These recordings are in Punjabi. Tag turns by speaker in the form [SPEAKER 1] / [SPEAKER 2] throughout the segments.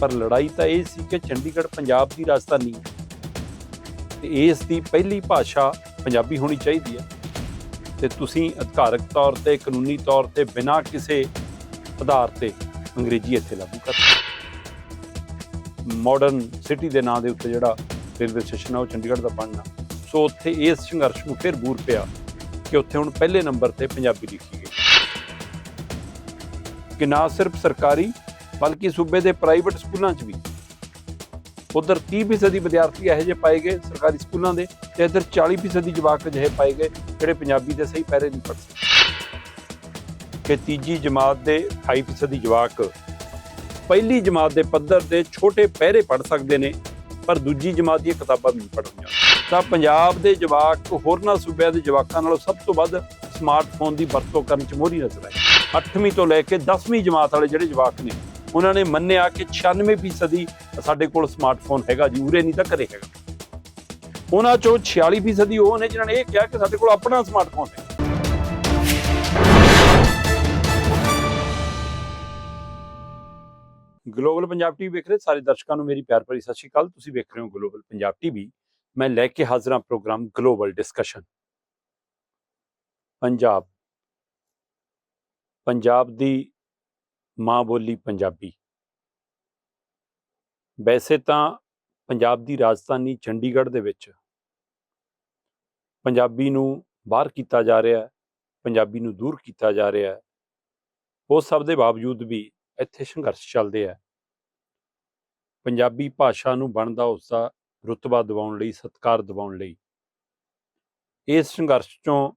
[SPEAKER 1] ਪਰ ਲੜਾਈ ਤਾਂ ਇਹ ਸੀ ਕਿ ਚੰਡੀਗੜ੍ਹ ਪੰਜਾਬ ਦੀ ਰਾਜਧਾਨੀ ਹੈ। ਤੇ ਇਸ ਦੀ ਪਹਿਲੀ ਭਾਸ਼ਾ ਪੰਜਾਬੀ ਹੋਣੀ ਚਾਹੀਦੀ ਹੈ। ਤੇ ਤੁਸੀਂ ਅਧਿਕਾਰਕ ਤੌਰ ਤੇ, ਕਾਨੂੰਨੀ ਤੌਰ ਤੇ ਬਿਨਾਂ ਕਿਸੇ ਆਧਾਰ ਤੇ ਅੰਗਰੇਜ਼ੀ ਇੱਥੇ ਲਾਗੂ ਕਰ ਮਾਡਰਨ ਸਿਟੀ ਦੇ ਨਾਂ ਦੇ ਉੱਤੇ ਜਿਹੜਾ ਰੇਲਵੇ ਸਟੇਸ਼ਨ ਆ, ਉਹ ਚੰਡੀਗੜ੍ਹ ਦਾ ਬਣਨਾ। ਸੋ ਉੱਥੇ ਇਸ ਸੰਘਰਸ਼ ਨੂੰ ਫਿਰ ਬੂਰ ਪਿਆ ਕਿ ਉੱਥੇ ਹੁਣ ਪਹਿਲੇ ਨੰਬਰ ਤੇ ਪੰਜਾਬੀ ਲਿਖੀ ਗਈ। ਕਿ ਨਾ ਸਿਰਫ ਸਰਕਾਰੀ ਬਲਕਿ ਸੂਬੇ ਦੇ ਪ੍ਰਾਈਵੇਟ ਸਕੂਲਾਂ 'ਚ ਵੀ। ਉਧਰ 30% ਵਿਦਿਆਰਥੀ ਇਹੋ ਜਿਹੇ ਪਾਏ ਗਏ, ਸਰਕਾਰੀ ਸਕੂਲਾਂ ਦੇ, ਤੇ ਇੱਧਰ 40% ਜਵਾਕ ਅਜਿਹੇ ਪਾਏ ਗਏ, ਜਿਹੜੇ ਪੰਜਾਬੀ ਦੇ ਸਹੀ ਪੈਰੇ ਨਹੀਂ ਪੜ੍ਹ ਸਕਦੇ ਕਿ ਤੀਜੀ ਜਮਾਤ ਦੇ 28% ਜਵਾਕ ਪਹਿਲੀ ਜਮਾਤ ਦੇ ਪੱਧਰ ਦੇ ਛੋਟੇ ਪਹਿਰੇ ਪੜ੍ਹ ਸਕਦੇ ਨੇ, ਪਰ ਦੂਜੀ ਜਮਾਤ ਦੀਆਂ ਕਿਤਾਬਾਂ ਨਹੀਂ ਪੜ੍ਹਨੀਆਂ। ਤਾਂ ਪੰਜਾਬ ਦੇ ਜਵਾਕ ਹੋਰਨਾਂ ਸੂਬਿਆਂ ਦੇ ਜਵਾਕਾਂ ਨਾਲੋਂ ਸਭ ਤੋਂ ਵੱਧ ਸਮਾਰਟਫੋਨ ਦੀ ਵਰਤੋਂ ਕਰਨ 'ਚ ਮੋਹਰੀ ਨਜ਼ਰ ਆਏ 8ਵੀਂ ਤੋਂ ਲੈ ਕੇ 10ਵੀਂ ਜਮਾਤ ਵਾਲੇ ਜਿਹੜੇ ਜਵਾਕ ਨੇ ਉਹਨਾਂ ਨੇ ਮੰਨਿਆ ਕਿ 96% ਹੀ ਸਾਡੇ ਕੋਲ ਸਮਾਰਟਫੋਨ ਹੈਗਾ ਜੀ, ਉਰੇ ਨਹੀਂ ਤਾਂ ਘਰੇ ਹੈਗਾ। ਉਹਨਾਂ ਚੋਂ 46% ਉਹ ਨੇ ਜਿਨ੍ਹਾਂ ਨੇ ਇਹ ਕਿਹਾ ਕਿ ਸਾਡੇ ਕੋਲ ਆਪਣਾ ਸਮਾਰਟਫੋਨ ਹੈ। ਗਲੋਬਲ ਪੰਜਾਬ ਟੀਵੀ ਵੇਖ ਰਹੇ ਸਾਰੇ ਦਰਸ਼ਕਾਂ ਨੂੰ ਮੇਰੀ ਪਿਆਰ ਭਰੀ ਸਤਿ ਸ਼੍ਰੀ ਅਕਾਲ। ਤੁਸੀਂ ਵੇਖ ਰਹੇ ਹੋ ਗਲੋਬਲ ਪੰਜਾਬ ਟੀਵੀ ਮੈਂ ਲੈ ਕੇ ਹਾਜ਼ਰ programme global discussion Punjab. Punjab ਦੀ ਮਾਂ ਬੋਲੀ ਪੰਜਾਬੀ। ਵੈਸੇ ਤਾਂ ਪੰਜਾਬ ਦੀ ਰਾਜਧਾਨੀ ਚੰਡੀਗੜ੍ਹ ਦੇ ਵਿੱਚ ਪੰਜਾਬੀ ਨੂੰ ਬਾਹਰ ਕੀਤਾ ਜਾ ਰਿਹਾ ਹੈ, ਪੰਜਾਬੀ ਨੂੰ ਦੂਰ ਕੀਤਾ ਜਾ ਰਿਹਾ ਹੈ। ਉਹ ਸਭ ਦੇ ਬਾਵਜੂਦ ਵੀ ਇੱਥੇ ਸੰਘਰਸ਼ ਚੱਲਦੇ ਆ ਪੰਜਾਬੀ ਭਾਸ਼ਾ ਨੂੰ ਬਣਦਾ ਉਸ ਦਾ ਰੁਤਬਾ ਦਿਵਾਉਣ ਲਈ, ਸਤਕਾਰ ਦਿਵਾਉਣ ਲਈ। ਇਸ ਸੰਘਰਸ਼ ਚੋਂ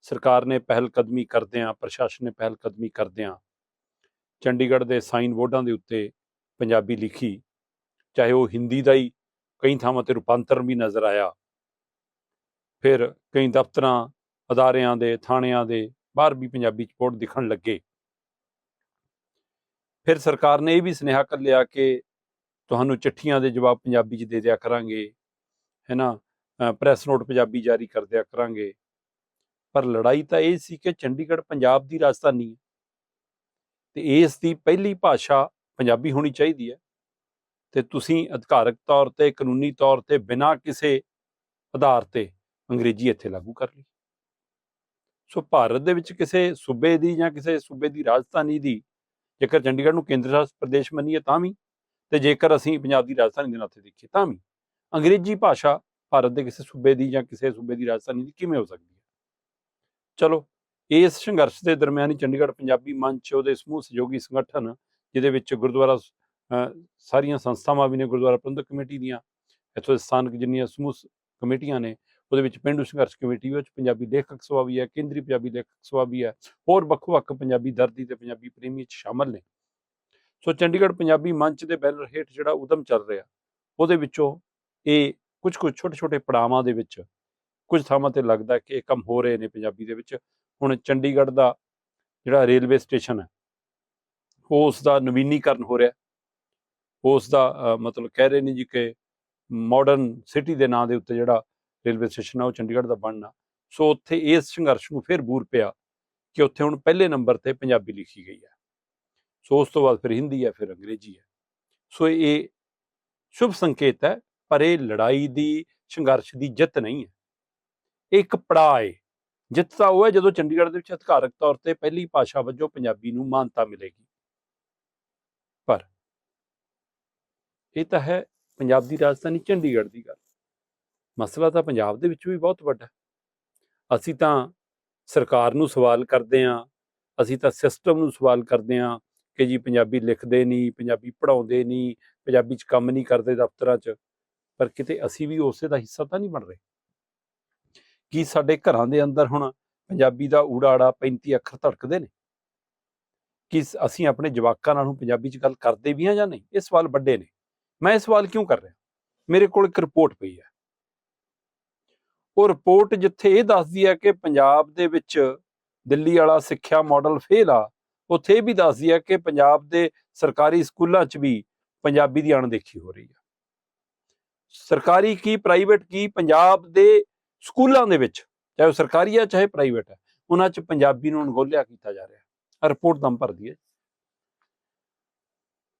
[SPEAKER 1] ਸਰਕਾਰ ਨੇ ਪਹਿਲ ਕਦਮੀ ਕਰਦਿਆਂ, ਪ੍ਰਸ਼ਾਸਨ ਨੇ ਪਹਿਲ ਕਦਮੀ ਕਰਦਿਆਂ ਚੰਡੀਗੜ੍ਹ ਦੇ ਸਾਈਨ ਬੋਰਡਾਂ ਦੇ ਉੱਤੇ ਪੰਜਾਬੀ ਲਿਖੀ, ਚਾਹੇ ਉਹ ਹਿੰਦੀ ਦਾ ਹੀ ਕਈ ਥਾਵਾਂ ਤੇ ਰੂਪਾਂਤਰ ਵੀ ਨਜ਼ਰ ਆਇਆ। ਫਿਰ ਕਈ ਦਫ਼ਤਰਾਂ, ਅਦਾਰਿਆਂ ਦੇ, ਥਾਣਿਆਂ ਦੇ ਬਾਹਰ ਵੀ ਪੰਜਾਬੀ ਚ ਬੋਰਡ ਦਿਖਣ ਲੱਗੇ। ਫਿਰ ਸਰਕਾਰ ਨੇ ਇਹ ਵੀ ਸੁਨੇਹਾ ਕਰ ਲਿਆ ਕਿ ਤੁਹਾਨੂੰ ਚਿੱਠੀਆਂ ਦੇ ਜਵਾਬ ਪੰਜਾਬੀ 'ਚ ਦੇ ਦਿਆ ਕਰਾਂਗੇ ਹੈਨਾ ਪ੍ਰੈਸ ਨੋਟ ਪੰਜਾਬੀ ਜਾਰੀ ਕਰ ਦਿਆ ਕਰਾਂਗੇ। ਪਰ ਲੜਾਈ ਤਾਂ ਇਹ ਸੀ ਕਿ ਚੰਡੀਗੜ੍ਹ ਪੰਜਾਬ ਦੀ ਰਾਜਧਾਨੀ ਹੈ ਤੇ ਇਸ ਦੀ ਪਹਿਲੀ ਭਾਸ਼ਾ ਪੰਜਾਬੀ ਹੋਣੀ ਚਾਹੀਦੀ ਹੈ। ਤੇ ਤੁਸੀਂ ਅਧਿਕਾਰਕ ਤੌਰ ਤੇ, ਕਾਨੂੰਨੀ ਤੌਰ ਤੇ ਬਿਨਾਂ ਕਿਸੇ ਆਧਾਰ ਤੇ ਅੰਗਰੇਜ਼ੀ ਇੱਥੇ ਲਾਗੂ ਕਰ ਲਈ। ਸੋ ਭਾਰਤ ਦੇ ਵਿੱਚ ਕਿਸੇ ਸੂਬੇ ਦੀ ਜਾਂ ਕਿਸੇ ਸੂਬੇ ਦੀ ਰਾਜਧਾਨੀ ਦੀ ਜੇਕਰ ਚੰਡੀਗੜ੍ਹ ਨੂੰ ਕੇਂਦਰ ਸ਼ਾਸਿਤ ਪ੍ਰਦੇਸ਼ ਮੰਨੀਏ ਤਾਂ ਵੀ, ਤੇ ਜੇਕਰ ਅਸੀਂ ਪੰਜਾਬ ਦੀ ਰਾਜਧਾਨੀ ਦੇ ਨਾਤੇ ਦੇਖੀਏ ਤਾਂ ਵੀ, ਅੰਗਰੇਜ਼ੀ ਭਾਸ਼ਾ ਭਾਰਤ ਦੇ ਕਿਸੇ ਸੂਬੇ ਦੀ ਜਾਂ ਕਿਸੇ ਸੂਬੇ ਦੀ ਰਾਜਧਾਨੀ ਦੀ ਕਿਵੇਂ ਹੋ ਸਕਦੀ ਹੈ? ਚਲੋ ਇਸ ਸੰਘਰਸ਼ ਦੇ ਦਰਮਿਆਨ ਹੀ ਚੰਡੀਗੜ੍ਹ ਪੰਜਾਬੀ ਮੰਚ, ਉਹਦੇ ਸਮੂਹ ਸਹਿਯੋਗੀ ਸੰਗਠਨ, ਜਿਹਦੇ ਵਿੱਚ ਗੁਰਦੁਆਰਾ ਸਾਰੀਆਂ ਸੰਸਥਾਵਾਂ ਵੀ ਨੇ, ਗੁਰਦੁਆਰਾ ਪ੍ਰਬੰਧਕ ਕਮੇਟੀ ਦੀਆਂ, ਇੱਥੋਂ ਦੇ ਸਥਾਨਕ ਜਿੰਨੀਆਂ ਸਮੂਹ ਕਮੇਟੀਆਂ ਨੇ, ਉਹਦੇ ਵਿੱਚ ਪਿੰਡੂ ਸੰਘਰਸ਼ ਕਮੇਟੀ ਵਿੱਚ ਪੰਜਾਬੀ ਲੇਖਕ ਸਭਾ ਵੀ ਹੈ, ਕੇਂਦਰੀ ਪੰਜਾਬੀ ਲੇਖਕ ਸਭਾ ਵੀ ਹੈ, ਹੋਰ ਵੱਖ-ਵੱਖ ਪੰਜਾਬੀ ਦਰਦੀ ਤੇ ਪੰਜਾਬੀ ਪ੍ਰੇਮੀ ਚ ਸ਼ਾਮਲ ਨੇ। ਸੋ ਚੰਡੀਗੜ੍ਹ ਪੰਜਾਬੀ ਮੰਚ ਦੇ ਬੈਨਰ ਹੇਠ ਜਿਹੜਾ ਉਦਮ ਚੱਲ ਰਿਹਾ, ਉਹਦੇ ਵਿੱਚੋਂ ਇਹ ਕੁਝ ਕੁਝ ਛੋਟੇ-ਛੋਟੇ ਪੜਾਵਾਂ ਦੇ ਵਿੱਚ ਕੁਝ ਥਾਵਾਂ ਤੇ ਲੱਗਦਾ ਕਿ ਇਹ ਕੰਮ ਹੋ ਰਹੇ ਨੇ ਪੰਜਾਬੀ ਦੇ ਵਿੱਚ ਹੁਣ ਚੰਡੀਗੜ੍ਹ ਦਾ ਜਿਹੜਾ ਰੇਲਵੇ ਸਟੇਸ਼ਨ ਹੈ ਉਸ ਦਾ ਨਵੀਨੀਕਰਨ ਹੋ ਰਿਹਾ ਉਸ ਦਾ ਮਤਲਬ ਕਹਿ ਰਹੇ ਨੇ ਜੀ ਕਿ ਮਾਡਰਨ ਸਿਟੀ ਦੇ ਨਾਂ ਦੇ ਉੱਤੇ ਜਿਹੜਾ ਰੇਲਵੇ ਸਟੇਸ਼ਨ ਆ, ਉਹ ਚੰਡੀਗੜ੍ਹ ਦਾ ਬਣਨਾ। ਸੋ ਉੱਥੇ ਇਸ ਸੰਘਰਸ਼ ਨੂੰ ਫਿਰ ਬੂਰ ਪਿਆ ਕਿ ਉੱਥੇ ਹੁਣ ਪਹਿਲੇ ਨੰਬਰ ਤੇ ਪੰਜਾਬੀ ਲਿਖੀ ਗਈ ਹੈ। ਸੋ ਉਸ ਤੋਂ ਬਾਅਦ ਫਿਰ ਹਿੰਦੀ ਹੈ, ਫਿਰ ਅੰਗਰੇਜ਼ੀ ਹੈ। ਸੋ ਇਹ ਸ਼ੁਭ ਸੰਕੇਤ ਹੈ, ਪਰ ਇਹ ਲੜਾਈ ਦੀ, ਸੰਘਰਸ਼ ਦੀ ਜਿੱਤ ਨਹੀਂ ਹੈ। ਇਹ ਇੱਕ ਪੜਾਅ ਹੈ। ਜਿੱਤ ਤਾਂ ਉਹ ਹੈ ਜਦੋਂ ਚੰਡੀਗੜ੍ਹ ਦੇ ਵਿੱਚ ਅਧਿਕਾਰਕ ਤੌਰ ਤੇ ਪਹਿਲੀ ਭਾਸ਼ਾ ਵਜੋਂ ਪੰਜਾਬੀ ਨੂੰ ਮਾਨਤਾ ਮਿਲੇਗੀ। ਪਰ ਇਹ ਤਾਂ ਹੈ ਪੰਜਾਬ ਦੀ ਰਾਜਧਾਨੀ ਚੰਡੀਗੜ੍ਹ ਦੀ ਗੱਲ। ਮਸਲਾ ਤਾਂ ਪੰਜਾਬ ਦੇ ਵਿੱਚ ਵੀ ਬਹੁਤ ਵੱਡਾ ਅਸੀਂ ਤਾਂ ਸਰਕਾਰ ਨੂੰ ਸਵਾਲ ਕਰਦੇ ਹਾਂ, ਅਸੀਂ ਤਾਂ ਸਿਸਟਮ ਨੂੰ ਸਵਾਲ ਕਰਦੇ ਹਾਂ ਕਿ ਜੀ ਪੰਜਾਬੀ ਲਿਖਦੇ ਨਹੀਂ, ਪੰਜਾਬੀ ਪੜ੍ਹਾਉਂਦੇ ਨਹੀਂ, ਪੰਜਾਬੀ 'ਚ ਕੰਮ ਨਹੀਂ ਕਰਦੇ ਦਫ਼ਤਰਾਂ 'ਚ। ਪਰ ਕਿਤੇ ਅਸੀਂ ਵੀ ਉਸੇ ਦਾ ਹਿੱਸਾ ਤਾਂ ਨਹੀਂ ਬਣ ਰਹੇ। ਕੀ ਸਾਡੇ ਘਰਾਂ ਦੇ ਅੰਦਰ ਹੁਣ ਪੰਜਾਬੀ ਦਾ ਊੜਾੜਾ 35 ਅੱਖਰ ਧੜਕਦੇ ਨੇ? ਕਿ ਅਸੀਂ ਆਪਣੇ ਜਵਾਕਾਂ ਨਾਲ ਹੁਣ ਪੰਜਾਬੀ 'ਚ ਗੱਲ ਕਰਦੇ ਵੀ ਹਾਂ ਜਾਂ ਨਹੀਂ? ਇਹ ਸਵਾਲ ਵੱਡੇ ਨੇ। ਮੈਂ ਇਹ ਸਵਾਲ ਕਿਉਂ ਕਰ ਰਿਹਾ? ਮੇਰੇ ਕੋਲ ਇੱਕ ਰਿਪੋਰਟ ਪਈ ਹੈ। ਉਹ ਰਿਪੋਰਟ ਜਿੱਥੇ ਇਹ ਦੱਸਦੀ ਹੈ ਕਿ ਪੰਜਾਬ ਦੇ ਵਿੱਚ ਦਿੱਲੀ ਵਾਲਾ ਸਿੱਖਿਆ ਮਾਡਲ ਫੇਲ ਆ, ਉੱਥੇ ਇਹ ਵੀ ਦੱਸਦੀ ਹੈ ਕਿ ਪੰਜਾਬ ਦੇ ਸਰਕਾਰੀ ਸਕੂਲਾਂ 'ਚ ਵੀ ਪੰਜਾਬੀ ਦੀ ਅਣਦੇਖੀ ਹੋ ਰਹੀ ਆ। ਸਰਕਾਰੀ ਕੀ ਪ੍ਰਾਈਵੇਟ ਕੀ, ਪੰਜਾਬ ਦੇ ਸਕੂਲਾਂ ਦੇ ਵਿੱਚ, ਚਾਹੇ ਉਹ ਸਰਕਾਰੀ ਹੈ ਚਾਹੇ ਪ੍ਰਾਈਵੇਟ ਹੈ ਉਹਨਾਂ 'ਚ ਪੰਜਾਬੀ ਨੂੰ ਅਣਗੋਲਿਆ ਕੀਤਾ ਜਾ ਰਿਹਾ। ਹੈ ਰਿਪੋਰਟ ਦਮ ਭਰਦੀ ਹੈ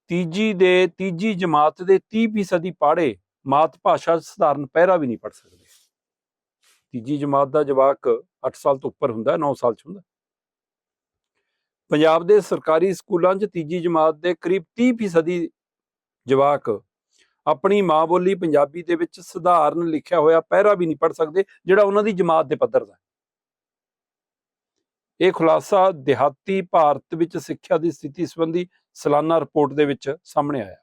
[SPEAKER 1] ਤੀਜੀ ਦੇ, ਤੀਜੀ ਜਮਾਤ ਦੇ 30% ਦੀ ਪਾੜੇ ਮਾਤ ਭਾਸ਼ਾ ਸਧਾਰਨ ਪਹਿਰਾ ਵੀ ਨਹੀਂ ਪੜ ਸਕਦੇ। ਤੀਜੀ ਜਮਾਤ ਦਾ ਜਵਾਕ 8 ਸਾਲ ਤੋਂ ਉੱਪਰ ਹੁੰਦਾ 9 ਸਾਲ ਚ ਹੁੰਦਾ। ਪੰਜਾਬ ਦੇ ਸਰਕਾਰੀ ਸਕੂਲਾਂ 'ਚ ਤੀਜੀ ਜਮਾਤ ਦੇ ਕਰੀਬ 30% ਦੀ ਜਵਾਕ ਆਪਣੀ ਮਾਂ ਬੋਲੀ ਪੰਜਾਬੀ ਦੇ ਵਿੱਚ ਸਧਾਰਨ ਲਿਖਿਆ ਹੋਇਆ ਪਹਿਰਾ ਵੀ ਨਹੀਂ ਪੜ ਸਕਦੇ ਜਿਹੜਾ ਉਹਨਾਂ ਦੀ ਜਮਾਤ ਦੇ ਪੱਧਰ ਦਾ ਇਹ ਖੁਲਾਸਾ ਦਿਹਾਤੀ ਭਾਰਤ ਵਿੱਚ ਸਿੱਖਿਆ ਦੀ ਸਥਿਤੀ ਸੰਬੰਧੀ ਸਾਲਾਨਾ ਰਿਪੋਰਟ ਦੇ ਵਿੱਚ ਸਾਹਮਣੇ ਆਇਆ।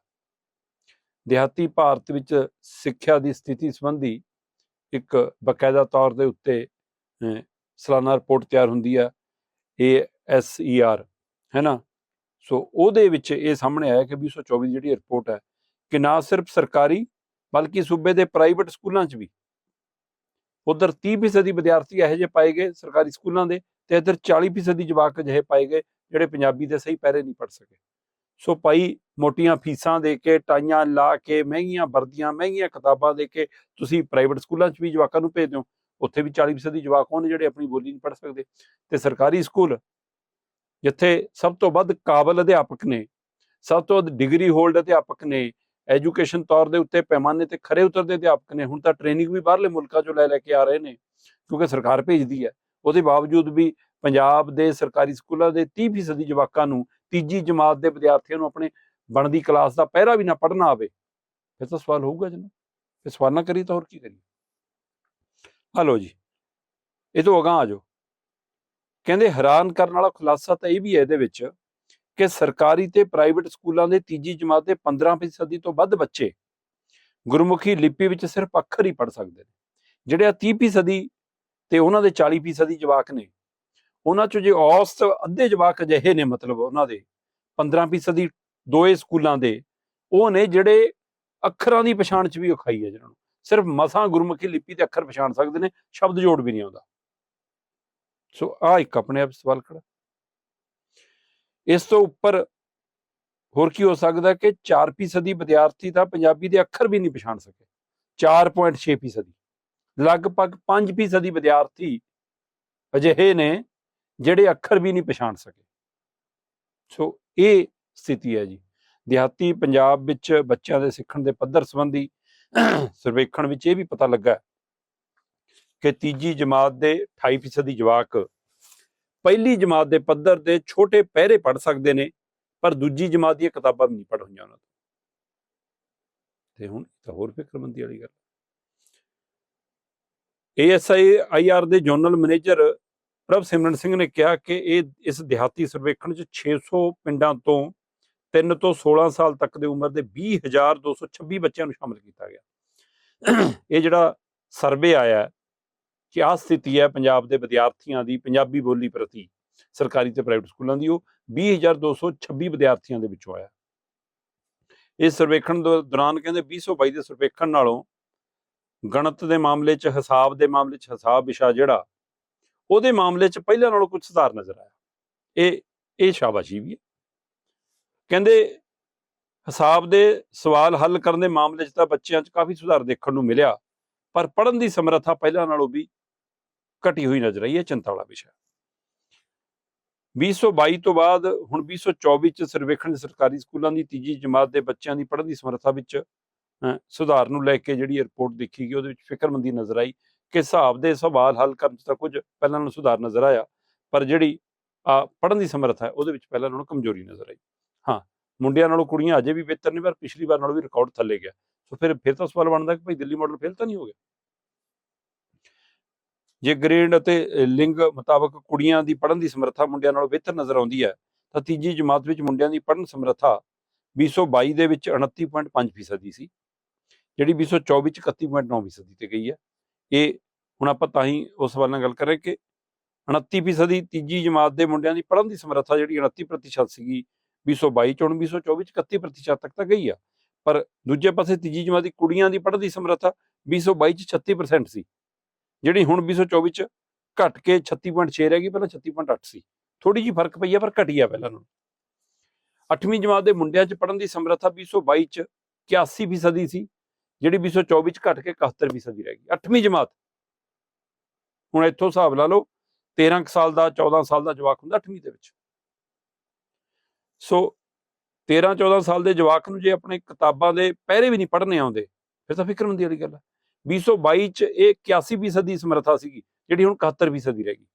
[SPEAKER 1] ਦਿਹਾਤੀ ਭਾਰਤ ਵਿੱਚ ਸਿੱਖਿਆ ਦੀ ਸਥਿਤੀ ਸੰਬੰਧੀ ਇੱਕ ਬਕਾਇਦਾ ਤੌਰ ਦੇ ਉੱਤੇ ਅਹ, ਸਾਲਾਨਾ ਰਿਪੋਰਟ ਤਿਆਰ ਹੁੰਦੀ ਹੈ ਆਰ ਹੈ ਨਾ? ਸੋ ਉਹਦੇ ਵਿੱਚ ਇਹ ਸਾਹਮਣੇ ਆਇਆ ਕਿ 2024 ਦੀ ਜਿਹੜੀ ਰਿਪੋਰਟ ਹੈ ਕਿ ਨਾ ਸਿਰਫ ਸਰਕਾਰੀ ਬਲਕਿ ਸੂਬੇ ਦੇ ਪ੍ਰਾਈਵੇਟ ਸਕੂਲਾਂ 'ਚ ਵੀ। ਉਧਰ 30% ਦੀ ਵਿਦਿਆਰਥੀ ਇਹੋ ਜਿਹੇ ਪਾਏ ਗਏ ਸਰਕਾਰੀ ਸਕੂਲਾਂ ਦੇ ਤੇ ਇੱਧਰ 40% ਦੀ ਜਵਾਕ ਅਜਿਹੇ ਪਾਏ ਗਏ ਜਿਹੜੇ ਪੰਜਾਬੀ ਦੇ ਸਹੀ ਪਹਿਰੇ ਨਹੀਂ ਪੜ ਸਕੇ। ਸੋ ਭਾਈ ਮੋਟੀਆਂ ਫੀਸਾਂ ਦੇ ਕੇ, ਟਾਈਆਂ ਲਾ ਕੇ, ਮਹਿੰਗੀਆਂ ਵਰਦੀਆਂ, ਮਹਿੰਗੀਆਂ ਕਿਤਾਬਾਂ ਦੇ ਕੇ ਤੁਸੀਂ ਪ੍ਰਾਈਵੇਟ ਸਕੂਲਾਂ 'ਚ ਵੀ ਜਵਾਕਾਂ ਨੂੰ ਭੇਜ ਦਿਓ ਉੱਥੇ ਵੀ 40% ਦੀ ਜਵਾਕ ਹੋਣ ਜਿਹੜੇ ਆਪਣੀ ਬੋਲੀ ਨਹੀਂ ਪੜ ਸਕਦੇ। ਤੇ ਸਰਕਾਰੀ ਸਕੂਲ ਜਿੱਥੇ ਸਭ ਤੋਂ ਵੱਧ ਕਾਬਲ ਅਧਿਆਪਕ ਨੇ, ਸਭ ਤੋਂ ਵੱਧ ਡਿਗਰੀ ਹੋਲਡ ਅਧਿਆਪਕ ਨੇ ਐਜੂਕੇਸ਼ਨ ਤੌਰ ਦੇ ਉੱਤੇ ਪੈਮਾਨੇ ਤੇ ਖਰੇ ਉਤਰਦੇ ਅਧਿਆਪਕ ਨੇ। ਹੁਣ ਤਾਂ ਟ੍ਰੇਨਿੰਗ ਵੀ ਬਾਹਰਲੇ ਮੁਲਕਾਂ ਚੋਂ ਲੈ ਲੈ ਕੇ ਆ ਰਹੇ ਨੇ, ਕਿਉਂਕਿ ਸਰਕਾਰ ਭੇਜਦੀ ਹੈ। ਉਹਦੇ ਬਾਵਜੂਦ ਵੀ ਪੰਜਾਬ ਦੇ ਸਰਕਾਰੀ ਸਕੂਲਾਂ ਦੇ 30% ਜਵਾਕਾਂ ਨੂੰ ਤੀਜੀ ਜਮਾਤ ਦੇ ਵਿਦਿਆਰਥੀਆਂ ਨੂੰ ਆਪਣੇ ਬਣਦੀ ਕਲਾਸ ਦਾ ਪਹਿਰਾ ਵੀ ਨਾ ਪੜ੍ਹਨਾ ਆਵੇ, ਫਿਰ ਤਾਂ ਸਵਾਲ ਹੋਊਗਾ ਜਨਾ ਫਿਰ ਸਵਾਲ ਨਾ ਕਰੀ ਤਾਂ ਹੋਰ ਕੀ ਕਰੀਏ? ਹਲੋ ਜੀ, ਇਹ ਤੋਂ ਅਗਾਂਹ ਆ ਜਾਓ। ਕਹਿੰਦੇ ਹੈਰਾਨ ਕਰਨ ਵਾਲਾ ਖੁਲਾਸਾ ਤਾਂ ਇਹ ਵੀ ਹੈ ਇਹਦੇ ਵਿੱਚ ਕਿ ਸਰਕਾਰੀ ਤੇ ਪ੍ਰਾਈਵੇਟ ਸਕੂਲਾਂ ਦੇ ਤੀਜੀ ਜਮਾਤ ਦੇ 15% ਤੋਂ ਵੱਧ ਬੱਚੇ ਗੁਰਮੁਖੀ ਲਿਪੀ ਵਿੱਚ ਸਿਰਫ ਅੱਖਰ ਹੀ ਪੜ ਸਕਦੇ ਨੇ। ਜਿਹੜੇ ਆ 30% ਦੀ ਤੇ ਉਹਨਾਂ ਦੇ 40% ਜਵਾਕ ਨੇ, ਉਹਨਾਂ ਚੋਂ ਜੇ ਔਸਤ ਅੱਧੇ ਜਵਾਕ ਅਜਿਹੇ ਨੇ ਮਤਲਬ ਉਹਨਾਂ ਦੇ 15% ਦੀ ਦੋਏ ਸਕੂਲਾਂ ਦੇ, ਉਹ ਨੇ ਜਿਹੜੇ ਅੱਖਰਾਂ ਦੀ ਪਛਾਣ ਚ ਵੀ ਔਖਾਈ ਹੈ ਜਿਹਨਾਂ ਨੂੰ। ਸਿਰਫ ਮਸਾਂ ਗੁਰਮੁਖੀ ਲਿਪੀ ਤੇ ਅੱਖਰ ਪਛਾਣ ਸਕਦੇ ਨੇ, ਸ਼ਬਦ ਜੋੜ ਵੀ ਨਹੀਂ ਆਉਂਦਾ। ਸੋ ਆ ਇੱਕ ਆਪਣੇ ਆਪ ਸਵਾਲ ਖੜਾ ਇਸ ਤੋਂ ਉੱਪਰ ਹੋਰ ਕੀ ਹੋ ਸਕਦਾ ਕਿ 4% ਵਿਦਿਆਰਥੀ ਤਾਂ ਪੰਜਾਬੀ ਦੇ ਅੱਖਰ ਵੀ ਨਹੀਂ ਪਛਾਣ ਸਕੇ। 4.6% ਦੀ ਲਗਭਗ 5% ਵਿਦਿਆਰਥੀ ਅਜਿਹੇ ਨੇ ਜਿਹੜੇ ਅੱਖਰ ਵੀ ਨਹੀਂ ਪਛਾਣ ਸਕੇ। ਸੋ ਇਹ ਸਥਿਤੀ ਹੈ ਜੀ। ਦਿਹਾਤੀ ਪੰਜਾਬ ਵਿੱਚ ਬੱਚਿਆਂ ਦੇ ਸਿੱਖਣ ਦੇ ਪੱਧਰ ਸੰਬੰਧੀ ਸਰਵੇਖਣ ਵਿੱਚ ਇਹ ਵੀ ਪਤਾ ਲੱਗਾ ਕਿ ਤੀਜੀ ਜਮਾਤ ਦੇ 28% ਜਵਾਕ ਪਹਿਲੀ ਜਮਾਤ ਦੇ ਪੱਧਰ ਦੇ ਛੋਟੇ ਪਹਿਰੇ ਪੜ ਸਕਦੇ ਨੇ, ਪਰ ਦੂਜੀ ਜਮਾਤ ਦੀਆਂ ਕਿਤਾਬਾਂ ਵੀ ਨਹੀਂ ਪੜ੍ਹ ਹੋਈਆਂ ਉਹਨਾਂ ਤੋਂ। ਤੇ ਹੁਣ ਇਹ ਤਾਂ ਹੋਰ ਫਿਕਰਮੰਦੀ ਵਾਲੀ ਗੱਲ ਏਐਸਆਈ ਆਈਆਰ ਦੇ ਜਨਰਲ ਮੈਨੇਜਰ ਪ੍ਰਭ ਸਿਮਰਨ ਸਿੰਘ ਨੇ ਕਿਹਾ ਕਿ ਇਹ, ਇਸ ਦਿਹਾਤੀ ਸਰਵੇਖਣ 'ਚ 600 ਪਿੰਡਾਂ ਤੋਂ 3 ਤੋਂ 16 ਸਾਲ ਤੱਕ ਦੇ ਉਮਰ ਦੇ 20226 ਬੱਚਿਆਂ ਨੂੰ ਸ਼ਾਮਲ ਕੀਤਾ ਗਿਆ। ਇਹ ਜਿਹੜਾ ਸਰਵੇ ਆਇਆ ਕਿ ਆਹ ਸਥਿਤੀ ਹੈ ਪੰਜਾਬ ਦੇ ਵਿਦਿਆਰਥੀਆਂ ਦੀ ਪੰਜਾਬੀ ਬੋਲੀ ਪ੍ਰਤੀ? ਸਰਕਾਰੀ ਤੇ ਪ੍ਰਾਈਵੇਟ ਸਕੂਲਾਂ ਦੀ ਉਹ 20226 ਵਿਦਿਆਰਥੀਆਂ ਦੇ ਵਿੱਚੋਂ ਆਇਆ। ਇਸ ਸਰਵੇਖਣ ਦੇ, ਦੌਰਾਨ ਕਹਿੰਦੇ 2022 ਦੇ ਸਰਵੇਖਣ ਨਾਲੋਂ ਗਣਿਤ ਦੇ ਮਾਮਲੇ 'ਚ, ਹਿਸਾਬ ਦੇ ਮਾਮਲੇ 'ਚ, ਹਿਸਾਬ ਵਿਸ਼ਾ ਜਿਹੜਾ, ਉਹਦੇ ਮਾਮਲੇ 'ਚ ਪਹਿਲਾਂ ਨਾਲੋਂ ਕੁਝ ਸੁਧਾਰ ਨਜ਼ਰ ਆਇਆ। ਇਹ ਇਹ ਸ਼ਾਬਾਸ਼ੀ ਵੀ ਹੈ। ਕਹਿੰਦੇ ਹਿਸਾਬ ਦੇ ਸਵਾਲ ਹੱਲ ਕਰਨ ਦੇ ਮਾਮਲੇ 'ਚ ਤਾਂ ਬੱਚਿਆਂ 'ਚ ਕਾਫੀ ਸੁਧਾਰ ਦੇਖਣ ਨੂੰ ਮਿਲਿਆ, ਪਰ ਪੜ੍ਹਨ ਦੀ ਸਮਰੱਥਾ ਪਹਿਲਾਂ ਨਾਲੋਂ ਵੀ ਘਟੀ ਹੋਈ ਨਜ਼ਰ ਆਈ ਹੈ ਚਿੰਤਾ ਵਾਲਾ ਵਿਸ਼ਾ। 2022 ਤੋਂ ਬਾਅਦ ਹੁਣ 2024 ਚ ਸਰਵੇਖਣ ਸਰਕਾਰੀ ਸਕੂਲਾਂ ਦੀ ਤੀਜੀ ਜਮਾਤ ਦੇ ਬੱਚਿਆਂ ਦੀ ਪੜ੍ਹਨ ਦੀ ਸਮਰੱਥਾ ਵਿੱਚ ਸੁਧਾਰ ਨੂੰ ਲੈ ਕੇ ਜਿਹੜੀ ਰਿਪੋਰਟ ਦੇਖੀ ਗਈ, ਉਹਦੇ ਵਿੱਚ ਫਿਕਰਮੰਦੀ ਨਜ਼ਰ ਆਈ ਕਿ ਹਿਸਾਬ ਦੇ ਸਵਾਲ ਹੱਲ ਕਰਨ 'ਚ ਤਾਂ ਕੁਝ ਪਹਿਲਾਂ ਨਾਲੋਂ ਸੁਧਾਰ ਨਜ਼ਰ ਆਇਆ, ਪਰ ਜਿਹੜੀ ਆ ਪੜ੍ਹਨ ਦੀ ਸਮਰੱਥਾ ਹੈ, ਉਹਦੇ ਵਿੱਚ ਪਹਿਲਾਂ ਨਾਲੋਂ ਕਮਜ਼ੋਰੀ ਨਜ਼ਰ ਆਈ। ਹਾਂ, ਮੁੰਡਿਆਂ ਨਾਲੋਂ ਕੁੜੀਆਂ ਅਜੇ ਵੀ ਬਿਹਤਰ ਨੇ, ਪਰ ਪਿਛਲੀ ਵਾਰ ਨਾਲੋਂ ਵੀ ਰਿਕਾਰਡ ਥੱਲੇ ਗਿਆ। ਸੋ ਫਿਰ ਫਿਰ ਤਾਂ ਸਵਾਲ ਬਣਦਾ ਕਿ ਭਾਈ ਦਿੱਲੀ ਮਾਡਲ ਫੇਲ ਤਾਂ ਨਹੀਂ ਹੋ ਗਿਆ? ਜੇ ਗ੍ਰੇਡ ਅਤੇ ਲਿੰਗ ਮੁਤਾਬਕ ਕੁੜੀਆਂ ਦੀ ਪੜ੍ਹਨ ਦੀ ਸਮਰੱਥਾ ਮੁੰਡਿਆਂ ਨਾਲੋਂ ਬਿਹਤਰ ਨਜ਼ਰ ਆਉਂਦੀ ਹੈ, ਤਾਂ ਤੀਜੀ ਜਮਾਤ ਵਿੱਚ ਮੁੰਡਿਆਂ ਦੀ ਪੜ੍ਹਨ ਸਮਰੱਥਾ 2022 ਦੇ ਵਿੱਚ 29.5% ਦੀ ਸੀ, ਜਿਹੜੀ 2024 ਵਿੱਚ 31.9% ਦੀ ਤੇ ਗਈ ਹੈ। ਇਹ ਹੁਣ ਆਪਾਂ ਤਾਂ ਹੀ ਉਸ ਸਵਾਲ ਨਾਲ ਗੱਲ ਕਰ ਕਿ 29% ਦੀ ਤੀਜੀ ਜਮਾਤ ਦੇ ਮੁੰਡਿਆਂ ਦੀ ਪੜ੍ਹਨ ਦੀ ਸਮਰੱਥਾ ਜਿਹੜੀ 29% ਸੀਗੀ 2022 ਚ ਹੁਣ 2024 ਚ 31% ਤੱਕ ਤਾਂ ਗਈ ਆ। ਪਰ ਦੂਜੇ ਪਾਸੇ ਤੀਜੀ ਜਮਾਤ ਦੀ ਕੁੜੀਆਂ ਦੀ ਪੜ੍ਹਨ ਦੀ ਸਮਰੱਥਾ 2022 ਚ 36% ਸੀ। ਜਿਹੜੀ ਹੁਣ 2024 ਚ ਘਟ ਕੇ 36.6 ਰਹਿ ਗਈ, ਪਹਿਲਾਂ 36.8 ਸੀ। ਥੋੜੀ ਜਿਹੀ ਫ਼ਰਕ ਪਈ ਆ, ਪਰ ਘਟੀ ਆ ਪਹਿਲਾਂ ਨਾਲੋਂ। 8ਵੀਂ ਜਮਾਤ ਦੇ ਮੁੰਡਿਆਂ ਚ ਪੜ੍ਹਨ ਦੀ ਸਮਰੱਥਾ 2022 ਚ 81% ਸੀ, ਜਿਹੜੀ 2024 ਚ ਘਟ ਕੇ 71% ਰਹਿ ਗਈ। 8ਵੀਂ ਜਮਾਤ। ਹੁਣ ਇੱਥੋਂ ਹਿਸਾਬ ਲਾ ਲਓ 13 ਕੁ ਸਾਲ ਦਾ 14 ਸਾਲ ਦਾ ਜਵਾਕ ਹੁੰਦਾ 8ਵੀਂ ਦੇ ਵਿੱਚ। ਸੋ 13 14 ਸਾਲ ਦੇ ਜਵਾਕ ਨੂੰ ਜੇ ਆਪਣੇ ਕਿਤਾਬਾਂ ਦੇ ਪਹਿਰੇ ਵੀ ਨਹੀਂ ਪੜ੍ਹਨੇ ਆਉਂਦੇ, ਫਿਰ ਤਾਂ ਫਿਕਰਮੰਦੀ ਵਾਲੀ ਗੱਲ ਹੈ 2022 ਚ ਇਹ 81% ਦੀ ਸਮਰੱਥਾ ਸੀਗੀ, ਜਿਹੜੀ ਹੁਣ 71% ਦੀ ਰਹਿ ਗਈ।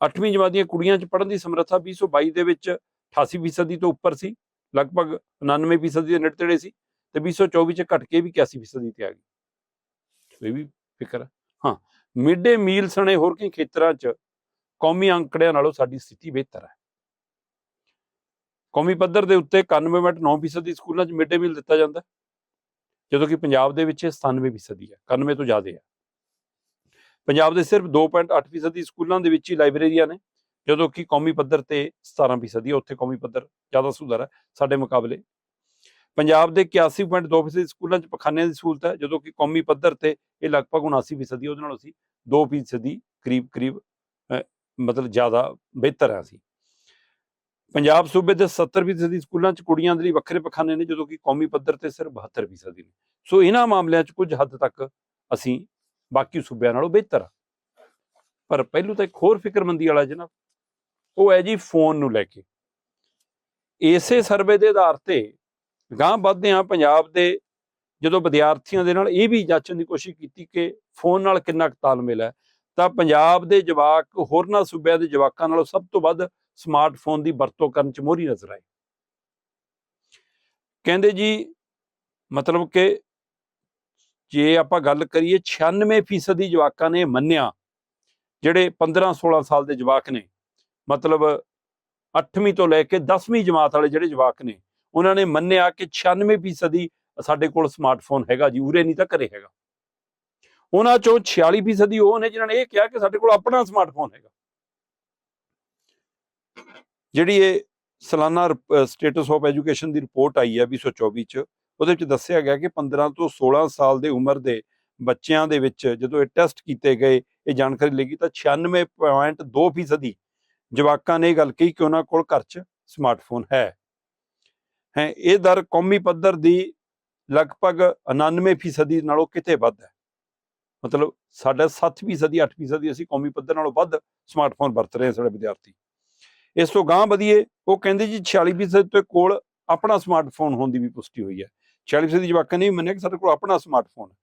[SPEAKER 1] 8ਵੀਂ ਜਮਾਤ ਦੀਆਂ ਕੁੜੀਆਂ ਚ ਪੜ੍ਹਨ ਦੀ ਸਮਰੱਥਾ 2022 ਦੇ ਵਿੱਚ 88% ਦੀ ਤੋਂ ਉੱਪਰ ਸੀ, ਲਗਭਗ 99% ਦੇ ਨੇੜੇ ਤੇੜੇ ਸੀ ਤੇ 2024 ਚ ਘਟ ਕੇ ਵੀ 81% ਦੀ ਤੇ ਆ ਗਈ। ਇਹ ਵੀ ਫਿਕਰ ਹਾਂ, ਮਿਡ ਡੇ ਮੀਲ ਸਣੇ ਹੋਰ ਕਈ ਖੇਤਰਾਂ ਚ ਕੌਮੀ ਅੰਕੜਿਆਂ ਨਾਲੋਂ ਸਾਡੀ ਸਥਿਤੀ ਬਿਹਤਰ ਹੈ। ਕੌਮੀ ਪੱਧਰ ਦੇ ਉੱਤੇ 91.9% ਦੀ ਸਕੂਲਾਂ 'ਚ ਮਿਡ ਡੇ ਮੀਲ ਦਿੱਤਾ ਜਾਂਦਾ। ਜਦੋਂ ਕਿ ਪੰਜਾਬ ਦੇ ਵਿੱਚ ਇਹ 97% ਹੈ 91 ਤੋਂ ਜ਼ਿਆਦਾ ਹੈ। ਪੰਜਾਬ ਦੇ ਸਿਰਫ 2.8% ਦੀ ਸਕੂਲਾਂ ਦੇ ਵਿੱਚ ਹੀ ਲਾਇਬ੍ਰੇਰੀਆਂ ਨੇ, ਜਦੋਂ ਕਿ ਕੌਮੀ ਪੱਧਰ ਤੇ 17% ਦੀ ਹੈ, ਉੱਥੇ ਕੌਮੀ ਪੱਧਰ ਜ਼ਿਆਦਾ ਸੁਧਾਰ ਹੈ ਸਾਡੇ ਮੁਕਾਬਲੇ। ਪੰਜਾਬ ਦੇ 81.2% ਦੀ ਸਕੂਲਾਂ 'ਚ ਪਖਾਨਿਆਂ ਦੀ ਸਹੂਲਤ ਹੈ, ਜਦੋਂ ਕਿ ਕੌਮੀ ਪੱਧਰ ਤੇ ਇਹ ਲਗਭਗ 79% ਉਹਦੇ ਨਾਲ ਅਸੀਂ 2% ਕਰੀਬ ਕਰੀਬ ਮਤਲਬ ਜ਼ਿਆਦਾ ਬਿਹਤਰ ਹੈ ਅਸੀਂ। ਪੰਜਾਬ ਸੂਬੇ ਦੇ 70% ਦੀ ਸਕੂਲਾਂ 'ਚ ਕੁੜੀਆਂ ਦੇ ਲਈ ਵੱਖਰੇ ਪਖਾਨੇ ਨੇ, ਜਦੋਂ ਕਿ ਕੌਮੀ ਪੱਧਰ ਤੇ ਸਿਰਫ 72% ਨੇ। ਸੋ ਇਹਨਾਂ ਮਾਮਲਿਆਂ 'ਚ ਕੁਝ ਹੱਦ ਤੱਕ ਅਸੀਂ ਬਾਕੀ ਸੂਬਿਆਂ ਨਾਲੋਂ ਬਿਹਤਰ ਆ ਪਰ ਪਹਿਲੂ ਤਾਂ ਇੱਕ ਹੋਰ ਫਿਕਰਮੰਦੀ ਵਾਲਾ ਜਨਾਬ, ਉਹ ਹੈ ਜੀ ਫੋਨ ਨੂੰ ਲੈ ਕੇ। ਇਸੇ ਸਰਵੇ ਦੇ ਆਧਾਰ ਤੇ ਗਾਂ ਵੱਧਦੇ ਆ ਪੰਜਾਬ ਦੇ ਜਦੋਂ ਵਿਦਿਆਰਥੀਆਂ ਦੇ ਨਾਲ ਇਹ ਵੀ ਜਾਂਚਣ ਦੀ ਕੋਸ਼ਿਸ਼ ਕੀਤੀ ਕਿ ਫੋਨ ਨਾਲ ਕਿੰਨਾ ਕੁ ਤਾਲਮੇਲ ਹੈ, ਤਾਂ ਪੰਜਾਬ ਦੇ ਜਵਾਕ, ਹੋਰਨਾਂ ਸੂਬਿਆਂ ਦੇ ਜਵਾਕਾਂ ਨਾਲੋਂ ਸਭ ਤੋਂ ਵੱਧ ਸਮਾਰਟਫੋਨ ਦੀ ਵਰਤੋਂ ਕਰਨ ਚ ਮੋਹਰੀ ਨਜ਼ਰ ਆਏ ਕਹਿੰਦੇ ਜੀ, ਮਤਲਬ ਕਿ ਜੇ ਆਪਾਂ ਗੱਲ ਕਰੀਏ 96% ਦੀ ਜਵਾਕਾਂ ਨੇ ਮੰਨਿਆ, ਜਿਹੜੇ 15 16 ਸਾਲ ਦੇ ਜਵਾਕ ਨੇ, ਮਤਲਬ 8ਵੀਂ ਤੋਂ ਲੈ ਕੇ 10ਵੀਂ ਜਮਾਤ ਵਾਲੇ ਜਿਹੜੇ ਜਵਾਕ ਨੇ, ਉਹਨਾਂ ਨੇ ਮੰਨਿਆ ਕਿ 96% ਦੀ ਸਾਡੇ ਕੋਲ ਸਮਾਰਟਫੋਨ ਹੈਗਾ ਜੀ, ਉਰੇ ਨਹੀਂ ਤਾਂ ਘਰੇ ਹੈਗਾ। ਉਹਨਾਂ ਚੋਂ 46% ਦੀ ਉਹ ਨੇ ਜਿਨ੍ਹਾਂ ਨੇ ਇਹ ਕਿਹਾ ਕਿ ਸਾਡੇ ਕੋਲ ਆਪਣਾ ਸਮਾਰਟਫੋਨ ਹੈਗਾ। ਜਿਹੜੀ ਇਹ ਸਾਲਾਨਾ ਸਟੇਟਸ ਆਫ ਐਜੂਕੇਸ਼ਨ ਦੀ ਰਿਪੋਰਟ ਆਈ ਹੈ 2024 ਚ, ਉਹਦੇ ਵਿੱਚ ਦੱਸਿਆ ਗਿਆ ਕਿ 15 ਤੋਂ 16 ਸਾਲ ਦੇ ਉਮਰ ਦੇ ਬੱਚਿਆਂ ਦੇ ਵਿੱਚ ਜਦੋਂ ਇਹ ਟੈਸਟ ਕੀਤੇ ਗਏ, ਇਹ ਜਾਣਕਾਰੀ ਲੱਗੀ ਤਾਂ 96.2% ਦੀ ਜਵਾਕਾਂ ਨੇ ਇਹ ਗੱਲ ਕਹੀ ਕਿ ਉਹਨਾਂ ਕੋਲ ਘਰ 'ਚ ਸਮਾਰਟਫੋਨ ਹੈ। ਹੈ, ਇਹ ਦਰ ਕੌਮੀ ਪੱਧਰ ਦੀ ਲਗਭਗ 99% ਨਾਲੋਂ ਕਿਤੇ ਵੱਧ ਹੈ। ਮਤਲਬ ਸਾਡਾ 7% ਦੀ 8% ਅਸੀਂ ਕੌਮੀ ਪੱਧਰ ਨਾਲੋਂ ਵੱਧ ਸਮਾਰਟਫੋਨ ਵਰਤ ਰਹੇ ਹਾਂ ਸਾਡੇ ਵਿਦਿਆਰਥੀ। ਇਸ ਤੋਂ ਗਾਂ ਵਧੀਏ, ਉਹ ਕਹਿੰਦੇ ਜੀ 46% ਦੇ ਕੋਲ ਆਪਣਾ ਸਮਾਰਟਫੋਨ ਹੋਣ ਦੀ ਵੀ ਪੁਸ਼ਟੀ ਹੋਈ ਹੈ। 46% ਦੀ ਜਵਾਕਾਂ ਨੇ ਵੀ ਮੰਨਿਆ ਕਿ ਸਾਡੇ ਕੋਲ ਆਪਣਾ ਸਮਾਰਟਫੋਨ ਹੈ।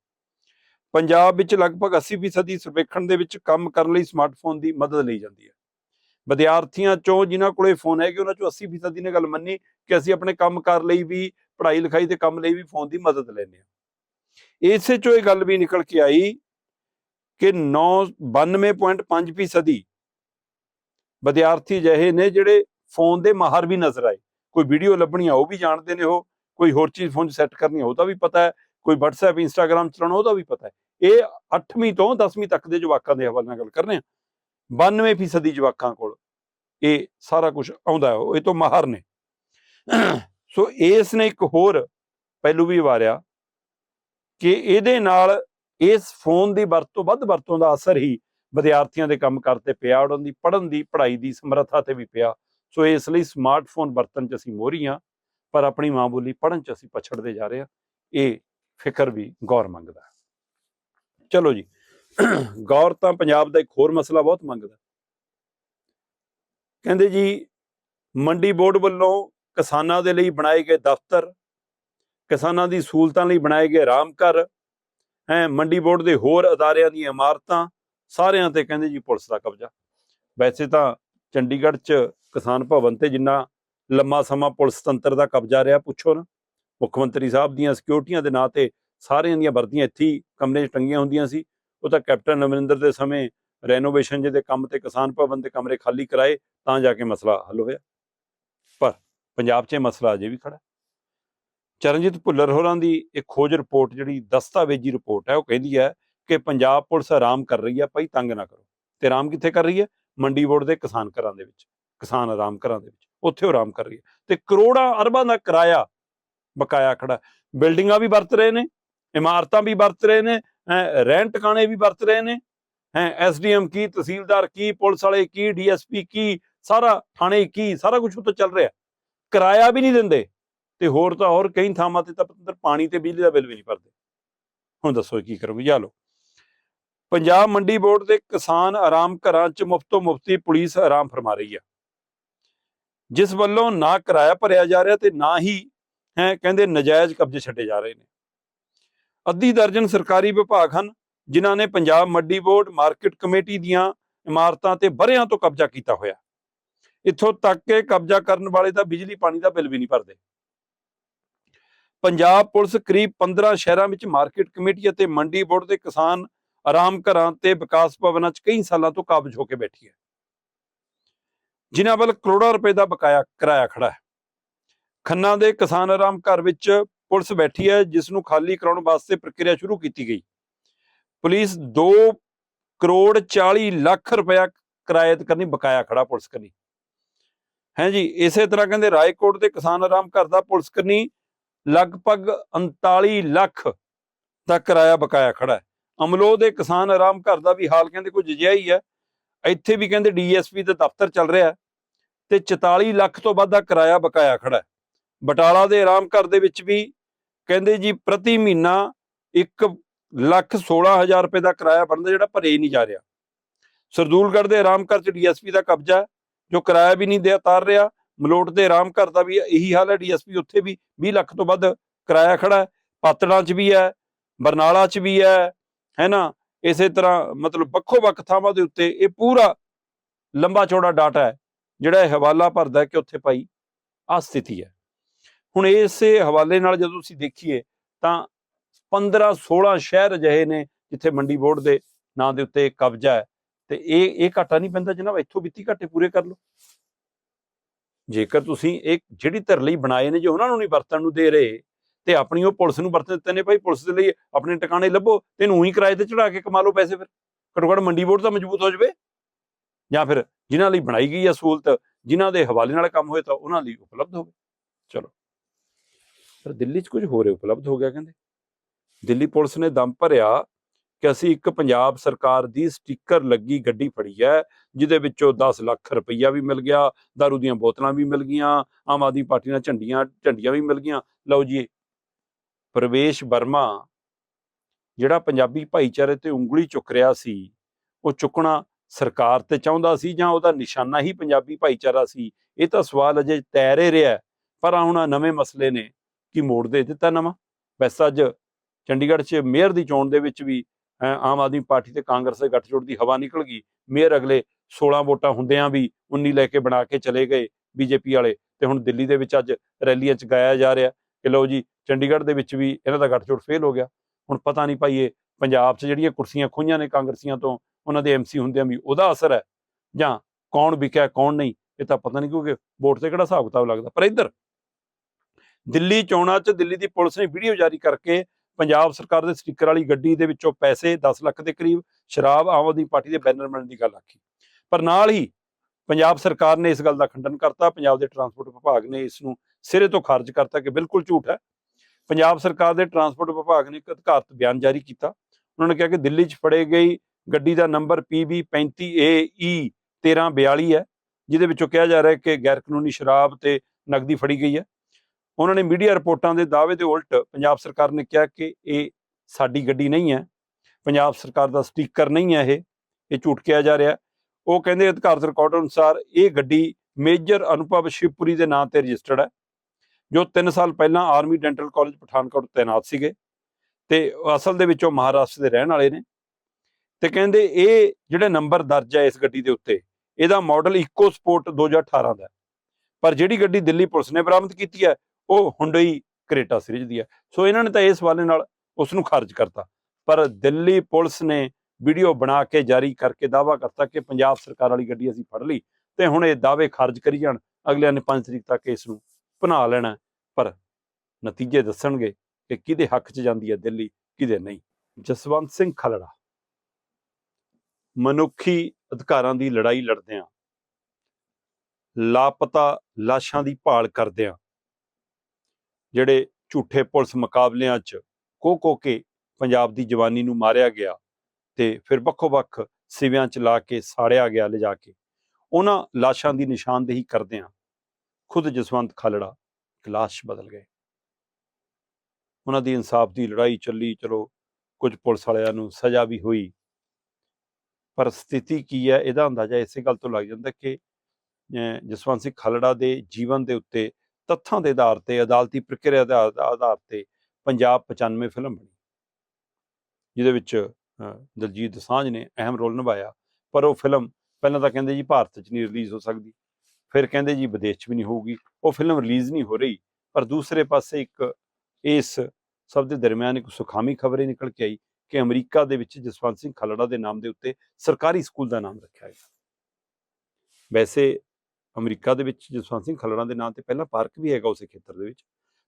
[SPEAKER 1] ਪੰਜਾਬ ਵਿੱਚ ਲਗਭਗ 80% ਦੀ ਸਰਵੇਖਣ ਦੇ ਵਿੱਚ ਕੰਮ ਕਰਨ ਲਈ ਸਮਾਰਟਫੋਨ ਦੀ ਮਦਦ ਲਈ ਜਾਂਦੀ ਹੈ। ਵਿਦਿਆਰਥੀਆਂ ਚੋਂ ਜਿਨ੍ਹਾਂ ਕੋਲੇ ਫੋਨ ਹੈਗੇ, ਉਹਨਾਂ ਚੋਂ 80% ਦੀ ਨੇ ਗੱਲ ਮੰਨੀ ਕਿ ਅਸੀਂ ਆਪਣੇ ਕੰਮ ਕਰ ਲਈ ਵੀ, ਪੜ੍ਹਾਈ ਲਿਖਾਈ ਦੇ ਕੰਮ ਲਈ ਵੀ ਫੋਨ ਦੀ ਮਦਦ ਲੈਂਦੇ ਹਾਂ। ਇਸੇ ਚੋਂ ਇਹ ਗੱਲ ਵੀ ਨਿਕਲ ਕੇ ਆਈ ਕਿ 9 92.5% ਦੀ ਵਿਦਿਆਰਥੀ ਜਿਹੇ ਨੇ ਜਿਹੜੇ ਫੋਨ ਦੇ ਮਾਹਰ ਵੀ ਨਜ਼ਰ ਆਏ। ਕੋਈ ਵੀਡੀਓ ਲੱਭਣੀ ਆ ਉਹ ਵੀ ਜਾਣਦੇ ਨੇ ਉਹ, ਕੋਈ ਹੋਰ ਚੀਜ਼ ਫੋਨ 'ਚ ਸੈੱਟ ਕਰਨੀ ਆ ਉਹਦਾ ਵੀ ਪਤਾ ਹੈ, ਕੋਈ WhatsApp, Instagram ਚਲਾਉਣਾ ਉਹਦਾ ਵੀ ਪਤਾ ਹੈ। ਇਹ 8ਵੀਂ ਤੋਂ 10ਵੀਂ ਤੱਕ ਦੇ ਜਵਾਕਾਂ ਦੇ ਹਵਾਲੇ ਨਾਲ ਗੱਲ ਕਰ ਰਹੇ ਹਾਂ 92% ਜਵਾਕਾਂ ਕੋਲ ਇਹ ਸਾਰਾ ਕੁਝ ਆਉਂਦਾ ਹੈ, ਉਹ ਇਹ ਤੋਂ ਮਾਹਰ ਨੇ। ਸੋ ਇਸ ਨੇ ਇੱਕ ਹੋਰ ਪਹਿਲੂ ਵੀ ਵਾਰਿਆ ਕਿ ਇਹਦੇ ਨਾਲ ਇਸ ਫੋਨ ਦੀ ਵਰਤੋਂ ਵੱਧ ਵਰਤੋਂ ਦਾ ਅਸਰ ਹੀ ਵਿਦਿਆਰਥੀਆਂ ਦੇ ਕੰਮ ਕਰਤੇ ਪਿਆ, ਉਹਨਾਂ ਦੀ ਪੜ੍ਹਨ ਦੀ, ਪੜ੍ਹਾਈ ਦੀ ਸਮਰੱਥਾ ਤੇ ਵੀ ਪਿਆ। ਸੋ ਇਸ ਲਈ ਸਮਾਰਟਫੋਨ ਵਰਤਨ ਚ ਅਸੀਂ ਮੋਹਰੀ ਹਾਂ, ਪਰ ਆਪਣੀ ਮਾਂ ਬੋਲੀ ਪੜ੍ਹਨ ਚ ਅਸੀਂ ਪਛੜਦੇ ਜਾ ਰਹੇ ਹਾਂ। ਇਹ ਫਿਕਰ ਵੀ ਗੌਰ ਮੰਗਦਾ ਚਲੋ ਜੀ, ਗੌਰ ਤਾਂ ਪੰਜਾਬ ਦਾ ਇੱਕ ਹੋਰ ਮਸਲਾ ਬਹੁਤ ਮੰਗਦਾ ਕਹਿੰਦੇ ਜੀ, ਮੰਡੀ ਬੋਰਡ ਵੱਲੋਂ ਕਿਸਾਨਾਂ ਦੇ ਲਈ ਬਣਾਏ ਗਏ ਦਫ਼ਤਰ, ਕਿਸਾਨਾਂ ਦੀ ਸਹੂਲਤਾਂ ਲਈ ਬਣਾਏ ਗਏ ਆਰਾਮ ਘਰ ਹੈ, ਮੰਡੀ ਬੋਰਡ ਦੇ ਹੋਰ ਅਦਾਰਿਆਂ ਦੀਆਂ ਇਮਾਰਤਾਂ ਸਾਰਿਆਂ ਤੇ ਕਹਿੰਦੇ ਜੀ ਪੁਲਿਸ ਦਾ ਕਬਜ਼ਾ। ਵੈਸੇ ਤਾਂ ਚੰਡੀਗੜ੍ਹ 'ਚ ਕਿਸਾਨ ਭਵਨ ਤੇ ਜਿੰਨਾ ਲੰਮਾ ਸਮਾਂ ਪੁਲਿਸ ਤੰਤਰ ਦਾ ਕਬਜ਼ਾ ਰਿਹਾ, ਪੁੱਛੋ ਨਾ। ਮੁੱਖ ਮੰਤਰੀ ਸਾਹਿਬ ਦੀਆਂ ਸਿਕਿਉਰਟੀਆਂ ਦੇ ਨਾਂ ਤੇ ਸਾਰਿਆਂ ਦੀਆਂ ਵਰਦੀਆਂ ਇੱਥੇ ਹੀ ਕਮਰੇ 'ਚ ਟੰਗੀਆਂ ਹੁੰਦੀਆਂ ਸੀ। ਉਹ ਤਾਂ ਕੈਪਟਨ ਅਮਰਿੰਦਰ ਦੇ ਸਮੇਂ ਰੈਨੋਵੇਸ਼ਨ ਜਿਹਦੇ ਕੰਮ ਤੇ ਕਿਸਾਨ ਭਵਨ ਦੇ ਕਮਰੇ ਖਾਲੀ ਕਰਾਏ, ਤਾਂ ਜਾ ਕੇ ਮਸਲਾ ਹੱਲ ਹੋਇਆ। ਪਰ ਪੰਜਾਬ 'ਚ ਇਹ ਮਸਲਾ ਅਜੇ ਵੀ ਖੜਾ। ਚਰਨਜੀਤ ਭੁੱਲਰ ਹੋਰਾਂ ਦੀ ਇੱਕ ਖੋਜ ਰਿਪੋਰਟ ਜਿਹੜੀ ਦਸਤਾਵੇਜ਼ੀ ਰਿਪੋਰਟ ਹੈ, ਉਹ ਕਹਿੰਦੀ ਹੈ ਕਿ ਪੰਜਾਬ ਪੁਲਿਸ ਆਰਾਮ ਕਰ ਰਹੀ ਹੈ ਭਾਈ ਤੰਗ ਨਾ ਕਰੋ। ਤੇ ਆਰਾਮ ਕਿੱਥੇ ਕਰ ਰਹੀ ਹੈ ਮੰਡੀ ਬੋਰਡ ਦੇ ਕਿਸਾਨ ਘਰਾਂ ਦੇ ਵਿੱਚ ਕਿਸਾਨ ਆਰਾਮ ਘਰਾਂ ਦੇ ਵਿੱਚ ਉੱਥੇ ਉਹ ਆਰਾਮ ਕਰ ਰਹੀ ਹੈ ਤੇ ਕਰੋੜਾਂ ਅਰਬਾਂ ਦਾ ਕਿਰਾਇਆ ਬਕਾਇਆ ਖੜਾ। ਬਿਲਡਿੰਗਾਂ ਵੀ ਵਰਤ ਰਹੇ ਨੇ ਇਮਾਰਤਾਂ ਵੀ ਵਰਤ ਰਹੇ ਨੇ ਹੈਂ, ਰਹਿਣ ਟਿਕਾਣੇ ਵੀ ਵਰਤ ਰਹੇ ਨੇ ਹੈ ਐਸਡੀਐਮ ਕੀ ਤਹਿਸੀਲਦਾਰ ਕੀ ਪੁਲਿਸ ਵਾਲੇ ਕੀ ਡੀਐਸਪੀ ਕੀ ਸਾਰਾ ਥਾਣੇ ਕੀ ਸਾਰਾ ਕੁਝ ਉੱਤੇ ਚੱਲ ਰਿਹਾ। ਕਿਰਾਇਆ ਵੀ ਨਹੀਂ ਦਿੰਦੇ। ਤੇ ਹੋਰ ਤਾਂ ਹੋਰ ਕਈ ਥਾਵਾਂ ਤੇ ਤਾਂ ਪਾਣੀ ਤੇ ਬਿਜਲੀ ਦਾ ਬਿੱਲ ਵੀ ਨਹੀਂ ਭਰਦੇ। ਹੁਣ ਦੱਸੋ ਕੀ ਕਰੋਗੇ ਜਾ ਲਓ। ਪੰਜਾਬ ਮੰਡੀ ਬੋਰਡ ਦੇ ਕਿਸਾਨ ਆਰਾਮ ਘਰਾਂ 'ਚ ਮੁਫਤੋ ਮੁਫਤੀ ਪੁਲਿਸ ਆਰਾਮ ਫਰਮਾ ਰਹੀ ਹੈ। ਜਿਸ ਵੱਲੋਂ ਨਾ ਕਿਰਾਇਆ ਭਰਿਆ ਜਾ ਰਿਹਾ ਤੇ ਨਾ ਹੀ, ਹੈ, ਕਹਿੰਦੇ ਨਜਾਇਜ਼ ਕਬਜ਼ੇ ਛੱਡੇ ਜਾ ਰਹੇ ਨੇ। ਅੱਧੀ ਦਰਜਨ ਸਰਕਾਰੀ ਵਿਭਾਗ ਹਨ, ਜਿਨ੍ਹਾਂ ਨੇ ਪੰਜਾਬ ਮੰਡੀ ਬੋਰਡ ਮਾਰਕੀਟ ਕਮੇਟੀ ਦੀਆਂ ਇਮਾਰਤਾਂ ਤੇ ਬਰਿਆਂ ਤੋਂ ਕਬਜ਼ਾ ਕੀਤਾ ਹੋਇਆ। ਇੱਥੋਂ ਤੱਕ ਕਿ ਕਬਜ਼ਾ ਕਰਨ ਵਾਲੇ ਤਾਂ ਬਿਜਲੀ ਪਾਣੀ ਦਾ ਬਿੱਲ ਵੀ ਨਹੀਂ ਭਰਦੇ। ਪੰਜਾਬ ਪੁਲਿਸ ਕਰੀਬ 15 ਸ਼ਹਿਰਾਂ ਵਿੱਚ ਮਾਰਕੀਟ ਕਮੇਟੀ ਅਤੇ ਮੰਡੀ ਬੋਰਡ ਦੇ ਕਿਸਾਨ ਆਰਾਮ ਘਰਾਂ ਤੇ ਵਿਕਾਸ ਭਵਨਾਂ 'ਚ ਕਈ ਸਾਲਾਂ ਤੋਂ ਕਾਬਜ ਹੋ ਕੇ ਬੈਠੀ ਹੈ। ਜਿਨ੍ਹਾਂ ਵੱਲ ਕਰੋੜਾਂ ਰੁਪਏ ਦਾ ਬਕਾਇਆ ਕਿਰਾਇਆ ਖੜਾ ਹੈ। ਖੰਨਾ ਦੇ ਕਿਸਾਨ ਆਰਾਮ ਘਰ ਵਿੱਚ ਪੁਲਿਸ ਬੈਠੀ ਹੈ, ਜਿਸ ਨੂੰ ਖਾਲੀ ਕਰਾਉਣ ਵਾਸਤੇ ਪ੍ਰਕਿਰਿਆ ਸ਼ੁਰੂ ਕੀਤੀ ਗਈ। ਪੁਲਿਸ 2 ਕਰੋੜ 40 ਲੱਖ ਰੁਪਇਆ ਕਿਰਾਇਤ ਕਰਨੀ, ਬਕਾਇਆ ਖੜਾ ਪੁਲਿਸ ਕਰਨੀ। ਹੈ ਜੀ, ਇਸੇ ਤਰ੍ਹਾਂ ਕਹਿੰਦੇ ਰਾਏਕੋਟ ਦੇ ਕਿਸਾਨ ਆਰਾਮ ਘਰ ਦਾ ਪੁਲਿਸ ਕਰਨੀ, ਲਗਭਗ 39 ਲੱਖ ਦਾ ਕਿਰਾਇਆ ਬਕਾਇਆ ਖੜਾ ਹੈ। ਅਮਲੋ ਦੇ ਕਿਸਾਨ ਆਰਾਮ ਘਰ ਦਾ ਵੀ ਹਾਲ ਕਹਿੰਦੇ ਕੁਝ ਅਜਿਹਾ ਹੀ ਹੈ। ਇੱਥੇ ਵੀ ਕਹਿੰਦੇ ਡੀਐਸਪੀ ਦਾ ਦਫ਼ਤਰ ਚੱਲ ਰਿਹਾ ਹੈ ਤੇ 44 ਲੱਖ ਤੋਂ ਵੱਧ ਦਾ ਕਿਰਾਇਆ ਬਕਾਇਆ ਖੜਾ ਹੈ। ਬਟਾਲਾ ਦੇ ਆਰਾਮ ਘਰ ਦੇ ਵਿੱਚ ਵੀ ਕਹਿੰਦੇ ਜੀ ਪ੍ਰਤੀ ਮਹੀਨਾ 1 ਲੱਖ 16000 ਰੁਪਏ ਦਾ ਕਿਰਾਇਆ ਬਣਦਾ ਜਿਹੜਾ ਭਰੇ ਹੀ ਨਹੀਂ ਜਾ ਰਿਹਾ। ਸਰਦੂਲਗੜ੍ਹ ਦੇ ਆਰਾਮ ਘਰ ਚ ਡੀਐਸਪੀ ਦਾ ਕਬਜ਼ਾ ਜੋ ਕਿਰਾਇਆ ਵੀ ਨਹੀਂ ਦੇ ਉਤਾਰ ਰਿਹਾ। ਮਲੋਟ ਦੇ ਆਰਾਮ ਘਰ ਦਾ ਵੀ ਇਹੀ ਹਾਲ ਹੈ, ਡੀਐਸਪੀ ਉੱਥੇ ਵੀ 20 ਲੱਖ ਤੋਂ ਵੱਧ ਕਿਰਾਇਆ ਖੜਾ ਹੈ। ਪਾਤੜਾਂ 'ਚ ਵੀ ਹੈ, ਬਰਨਾਲਾ 'ਚ ਵੀ ਹੈ ਹੈ ਨਾ? ਇਸੇ ਤਰ੍ਹਾਂ ਮਤਲਬ ਵੱਖੋ ਵੱਖ ਥਾਵਾਂ ਦੇ ਉੱਤੇ ਇਹ ਪੂਰਾ ਲੰਬਾ ਚੌੜਾ ਡਾਟਾ ਹੈ, ਜਿਹੜਾ ਇਹ ਹਵਾਲਾ ਭਰਦਾ ਕਿ ਉੱਥੇ ਭਾਈ ਆ ਸਥਿਤੀ ਹੈ। ਹੁਣ ਇਸੇ ਹਵਾਲੇ ਨਾਲ ਜਦੋਂ ਅਸੀਂ ਦੇਖੀਏ ਤਾਂ 15 16 ਸ਼ਹਿਰ ਅਜਿਹੇ ਨੇ ਜਿੱਥੇ ਮੰਡੀ ਬੋਰਡ ਦੇ ਨਾਂ ਦੇ ਉੱਤੇ ਕਬਜ਼ਾ ਹੈ। ਤੇ ਇਹ ਇਹ ਘਾਟਾ ਨਹੀਂ ਪੈਂਦਾ ਜਨਾਬ, ਇੱਥੋਂ ਵਿੱਤੀ ਘਾਟੇ ਪੂਰੇ ਕਰ ਲਓ। ਜੇਕਰ ਤੁਸੀਂ ਇਹ ਜਿਹੜੀ ਧਿਰ ਲਈ ਬਣਾਏ ਨੇ, ਜੇ ਉਹਨਾਂ ਨੂੰ ਨਹੀਂ ਵਰਤਣ ਨੂੰ ਦੇ ਰਹੇ ਤੇ ਆਪਣੀ ਉਹ ਪੁਲਿਸ ਨੂੰ ਵਰਤ ਦਿੱਤੇ ਨੇ ਭਾਈ, ਪੁਲਿਸ ਦੇ ਲਈ ਆਪਣੇ ਟਿਕਾਣੇ ਲੱਭੋ, ਤੇ ਇਹਨੂੰ ਹੀ ਕਿਰਾਏ ਤੇ ਚੜਾ ਕੇ ਕਮਾ ਲਓ ਪੈਸੇ ਫਿਰ। ਘੱਟੋ ਘੱਟ ਮੰਡੀ ਬੋਰਡ ਤਾਂ ਮਜ਼ਬੂਤ ਹੋ ਜਾਵੇ। ਜਾਂ ਫਿਰ ਜਿਨ੍ਹਾਂ ਲਈ ਬਣਾਈ ਗਈ ਹੈ ਸਹੂਲਤ, ਜਿਨ੍ਹਾਂ ਦੇ ਹਵਾਲੇ ਨਾਲ ਕੰਮ ਹੋਏ ਤਾਂ ਉਹਨਾਂ ਲਈ ਉਪਲਬਧ ਹੋਵੇ। ਚਲੋ। ਪਰ ਦਿੱਲੀ 'ਚ ਕੁਝ ਹੋਰ ਉਪਲਬਧ ਹੋ ਗਿਆ ਕਹਿੰਦੇ। ਦਿੱਲੀ ਪੁਲਿਸ ਨੇ ਦਮ ਭਰਿਆ ਕਿ ਅਸੀਂ ਇੱਕ ਪੰਜਾਬ ਸਰਕਾਰ ਦੀ ਸਟicker ਲੱਗੀ ਗੱਡੀ ਫੜੀ ਹੈ, ਜਿਹਦੇ ਵਿੱਚੋਂ 10 ਲੱਖ ਰੁਪਈਆ ਵੀ ਮਿਲ ਗਿਆ दारू ਦੀਆਂ ਬੋਤਲਾਂ ਵੀ ਮਿਲ ਗਈਆਂ, ਆਮ ਆਦਮੀ ਪਾਰਟੀ ਨਾਲ ਝੰਡੀਆਂ ਝੰਡੀਆਂ ਵੀ ਮਿਲ ਗਈਆਂ। ਲਓ ਜੀ ਪ੍ਰਵੇਸ਼ ਵਰਮਾ ਜਿਹੜਾ ਪੰਜਾਬੀ ਭਾਈਚਾਰੇ ਤੇ ਉਂਗਲੀ ਚੁੱਕ ਰਿਹਾ ਸੀ, ਉਹ ਚੁੱਕਣਾ ਸਰਕਾਰ ਤੇ ਚਾਹੁੰਦਾ ਸੀ ਜਾਂ ਉਹਦਾ ਨਿਸ਼ਾਨਾ ਹੀ ਪੰਜਾਬੀ ਭਾਈਚਾਰਾ ਸੀ? ਇਹ ਤਾਂ ਸਵਾਲ ਅਜੇ ਤੈਰੇ ਰਿਹਾ ਪਰ ਆਹ ਹੁਣ ਨਵੇਂ ਮਸਲੇ ਨੇ, ਕਿ ਮੋੜ ਦੇ ਦਿੱਤਾ ਨਵਾਂ? ਵੈਸੇ ਅੱਜ ਚੰਡੀਗੜ੍ਹ 'ਚ ਮੇਅਰ ਦੀ ਚੋਣ ਦੇ ਵਿੱਚ ਵੀ ਆਮ ਆਦਮੀ ਪਾਰਟੀ ਤੇ ਕਾਂਗਰਸ ਦੇ ਗੱਠਜੋੜ ਦੀ ਹਵਾ ਨਿਕਲ ਗਈ। ਮੇਅਰ ਅਗਲੇ 16 ਵੋਟਾਂ ਹੁੰਦਿਆਂ ਵੀ 19 ਲੈ ਕੇ ਬਣਾ ਕੇ ਚਲੇ ਗਏ ਬੀਜੇਪੀ ਵਾਲੇ ਤੇ ਹੁਣ ਦਿੱਲੀ ਦੇ ਵਿੱਚ ਅੱਜ ਰੈਲੀਆਂ 'ਚ ਗਾਇਆ ਜਾ ਰਿਹਾ। ਕਿ ਲਓ ਜੀ ਚੰਡੀਗੜ੍ਹ ਦੇ ਵਿੱਚ ਵੀ ਇਹਨਾਂ ਦਾ ਗੱਠਜੋੜ ਫੇਲ ਹੋ ਗਿਆ। ਹੁਣ ਪਤਾ ਨਹੀਂ ਭਾਈ ਇਹ ਪੰਜਾਬ 'ਚ ਜਿਹੜੀਆਂ ਕੁਰਸੀਆਂ ਖੋਈਆਂ ਨੇ ਕਾਂਗਰਸੀਆਂ ਤੋਂ, ਉਹਨਾਂ ਦੇ ਐਮਸੀ ਹੁੰਦਿਆਂ ਵੀ ਉਹਦਾ ਅਸਰ ਹੈ ਜਾਂ ਕੌਣ ਵਿਕਿਆ, ਕੌਣ ਨਹੀਂ, ਇਹ ਤਾਂ ਪਤਾ ਨਹੀਂ ਕਿਉਂਕਿ ਵੋਟ ਤੇ ਕਿਹੜਾ ਹਿਸਾਬ ਕਿਤਾਬ ਲੱਗਦਾ। ਪਰ ਇੱਧਰ ਦਿੱਲੀ ਚੋਣਾਂ 'ਚ ਦਿੱਲੀ ਦੀ ਪੁਲਿਸ ਨੇ ਵੀਡੀਓ ਜਾਰੀ ਕਰਕੇ ਪੰਜਾਬ ਸਰਕਾਰ ਦੇ ਸਟicker ਵਾਲੀ ਗੱਡੀ ਦੇ ਵਿੱਚੋਂ ਪੈਸੇ 10 ਲੱਖ ਦੇ ਕਰੀਬ ਸ਼ਰਾਬ ਆਮ ਆਦਮੀ ਪਾਰਟੀ ਦੇ ਬੈਨਰ ਬਣਨ ਦੀ ਗੱਲ ਆਖੀ। ਪਰ ਨਾਲ ਹੀ ਪੰਜਾਬ ਸਰਕਾਰ ਨੇ ਇਸ ਗੱਲ ਦਾ ਖੰਡਨ ਕਰਤਾ, ਪੰਜਾਬ ਦੇ ਟਰਾਂਸਪੋਰਟ ਵਿਭਾਗ ਨੇ ਇਸ ਨੂੰ ਸਿਰੇ ਤੋਂ ਖਾਰਜ ਕਰਤਾ ਕਿ ਬਿਲਕੁਲ ਝੂਠ ਹੈ। ਪੰਜਾਬ ਸਰਕਾਰ ਦੇ ਟਰਾਂਸਪੋਰਟ ਵਿਭਾਗ ਨੇ ਇੱਕ ਅਧਿਕਾਰਤ ਬਿਆਨ ਜਾਰੀ ਕੀਤਾ। ਉਹਨਾਂ ਨੇ ਕਿਹਾ ਕਿ ਦਿੱਲੀ 'ਚ ਫੜੇ ਗਈ ਗੱਡੀ ਦਾ ਨੰਬਰ PB 35AE 1342 ਹੈ, ਜਿਹਦੇ ਵਿੱਚੋਂ ਕਿਹਾ ਜਾ ਰਿਹਾ ਹੈ ਕਿ ਗੈਰ ਕਾਨੂੰਨੀ ਸ਼ਰਾਬ ਤੇ ਨਕਦੀ ਫੜੀ ਗਈ ਹੈ। ਉਹਨਾਂ ਨੇ ਮੀਡੀਆ ਰਿਪੋਰਟਾਂ ਦੇ ਦਾਅਵੇ ਦੇ ਉਲਟ ਪੰਜਾਬ ਸਰਕਾਰ ਨੇ ਕਿਹਾ ਕਿ ਇਹ ਸਾਡੀ ਗੱਡੀ ਨਹੀਂ ਹੈ, ਪੰਜਾਬ ਸਰਕਾਰ ਦਾ ਸਟicker ਨਹੀਂ ਹੈ ਇਹ ਇਹ ਝੂਠ ਕਿਹਾ ਜਾ ਰਿਹਾ ਉਹ ਕਹਿੰਦੇ ਅਧਿਕਾਰਤ ਰਿਕਾਰਡ ਅਨੁਸਾਰ ਇਹ ਗੱਡੀ ਮੇਜਰ ਅਨੁਭਵ ਸ਼ਿਵਪੁਰੀ ਦੇ ਨਾਂ ਤੇ ਰਜਿਸਟਰਡ ਹੈ। ਜੋ 3 ਸਾਲ ਪਹਿਲਾਂ ਆਰਮੀ ਡੈਂਟਲ ਕਾਲਜ ਪਠਾਨਕੋਟ ਤੈਨਾਤ ਸੀਗੇ ਤੇ ਅਸਲ ਦੇ ਵਿੱਚ ਉਹ ਮਹਾਰਾਸ਼ਟਰ ਦੇ ਰਹਿਣ ਵਾਲੇ ਨੇ ਤੇ ਕਹਿੰਦੇ ਇਹ ਜਿਹੜੇ ਨੰਬਰ ਦਰਜ ਹੈ ਇਸ ਗੱਡੀ ਦੇ ਉੱਤੇ, ਇਹਦਾ ਮਾਡਲ ਇਕੋ ਸਪੋਰਟ 2018 ਦਾ ਪਰ ਜਿਹੜੀ ਗੱਡੀ ਦਿੱਲੀ ਪੁਲਿਸ ਨੇ ਬਰਾਮਦ ਕੀਤੀ ਹੈ, ਉਹ ਹੁੰਡਈ ਕਰੇਟਾ ਸੀਰੀਜ਼ ਦੀ ਹੈ। ਸੋ ਇਹਨਾਂ ਨੇ ਤਾਂ ਇਸ ਹਵਾਲੇ ਨਾਲ ਉਸ ਨੂੰ ਖਾਰਜ ਕਰਤਾ। ਪਰ ਦਿੱਲੀ ਪੁਲਿਸ ਨੇ ਵੀਡੀਓ ਬਣਾ ਕੇ ਜਾਰੀ ਕਰਕੇ ਦਾਅਵਾ ਕਰਤਾ ਕਿ ਪੰਜਾਬ ਸਰਕਾਰ ਵਾਲੀ ਗੱਡੀ ਅਸੀਂ ਫੜ ਲਈ ਤੇ ਹੁਣ ਇਹ ਦਾਅਵੇ ਖਾਰਜ ਕਰੀ ਜਾਣ ਅਗਲਿਆਂ ਨੇ 5 ਤਰੀਕ ਤੱਕ ਇਸ ਨੂੰ ਬਣਾ ਲੈਣਾ ਪਰ ਨਤੀਜੇ ਦੱਸਣਗੇ ਕਿ ਕਿਹਦੇ ਹੱਕ 'ਚ ਜਾਂਦੀ ਹੈ ਦਿੱਲੀ, ਕਿਹਦੇ ਨਹੀਂ। ਜਸਵੰਤ ਸਿੰਘ ਖਲੜਾ। ਮਨੁੱਖੀ ਅਧਿਕਾਰਾਂ ਦੀ ਲੜਾਈ ਲੜਦਿਆਂ, ਲਾਪਤਾ ਲਾਸ਼ਾਂ ਦੀ ਭਾਲ ਕਰਦਿਆਂ, ਜਿਹੜੇ ਝੂਠੇ ਪੁਲਿਸ ਮੁਕਾਬਲਿਆਂ 'ਚ ਕੋ ਕੋ ਕੇ ਪੰਜਾਬ ਦੀ ਜਵਾਨੀ ਨੂੰ ਮਾਰਿਆ ਗਿਆ ਤੇ ਫਿਰ ਵੱਖੋ-ਵੱਖ ਸਿਵਿਆਂ 'ਚ ਲਾ ਕੇ ਸਾੜਿਆ ਗਿਆ ਲਿਜਾ ਕੇ, ਉਹਨਾਂ ਲਾਸ਼ਾਂ ਦੀ ਨਿਸ਼ਾਨਦੇਹੀ ਕਰਦਿਆਂ ਖੁਦ ਜਸਵੰਤ ਖਾਲੜਾ ਕਲਾਸ਼ ਬਦਲ ਗਏ। ਉਹਨਾਂ ਦੀ ਇਨਸਾਫ ਦੀ ਲੜਾਈ ਚੱਲੀ, ਚਲੋ ਕੁਝ ਪੁਲਿਸ ਵਾਲਿਆਂ ਨੂੰ ਸਜ਼ਾ ਵੀ ਹੋਈ। ਪਰ ਸਥਿਤੀ ਕੀ ਹੈ, ਇਹਦਾ ਅੰਦਾਜ਼ਾ ਇਸੇ ਗੱਲ ਤੋਂ ਲੱਗ ਜਾਂਦਾ ਕਿ ਜਸਵੰਤ ਸਿੰਘ ਖਾਲੜਾ ਦੇ ਜੀਵਨ ਦੇ ਉੱਤੇ ਤੱਥਾਂ ਦੇ ਆਧਾਰ ਤੇ, ਅਦਾਲਤੀ ਪ੍ਰਕਿਰਿਆ ਦੇ ਆਧਾਰ ਤੇ ਪੰਜਾਬ 95 ਫਿਲਮ ਬਣੀ। ਜਿਹਦੇ ਵਿੱਚ ਦਲਜੀਤ ਦਸਾਂਝ ਨੇ ਅਹਿਮ ਰੋਲ ਨਿਭਾਇਆ। ਪਰ ਉਹ ਫਿਲਮ ਪਹਿਲਾਂ ਤਾਂ ਕਹਿੰਦੇ ਜੀ ਭਾਰਤ 'ਚ ਨਹੀਂ ਰਿਲੀਜ਼ ਹੋ ਸਕਦੀ। ਫਿਰ ਕਹਿੰਦੇ ਜੀ ਵਿਦੇਸ਼ 'ਚ ਵੀ ਨਹੀਂ ਹੋਊਗੀ। ਉਹ ਫਿਲਮ ਰਿਲੀਜ਼ ਨਹੀਂ ਹੋ ਰਹੀ, ਪਰ ਦੂਸਰੇ ਪਾਸੇ ਇੱਕ ਇਸ ਸਭ ਦੇ ਦਰਮਿਆਨ ਇੱਕ ਸੁਖਾਮੀ ਖਬਰ ਇਹ ਨਿਕਲ ਕੇ ਆਈ ਕਿ ਅਮਰੀਕਾ ਦੇ ਵਿੱਚ ਜਸਵੰਤ ਸਿੰਘ ਖਲੜਾ ਦੇ ਨਾਮ ਦੇ ਉੱਤੇ ਸਰਕਾਰੀ ਸਕੂਲ ਦਾ ਨਾਮ ਰੱਖਿਆ ਗਿਆ। ਵੈਸੇ ਅਮਰੀਕਾ ਦੇ ਵਿੱਚ ਜਸਵੰਤ ਸਿੰਘ ਖਲੜਾ ਦੇ ਨਾਮ ਤੇ ਪਹਿਲਾਂ ਪਾਰਕ ਵੀ ਹੈਗਾ ਉਸੇ ਖੇਤਰ ਦੇ ਵਿੱਚ,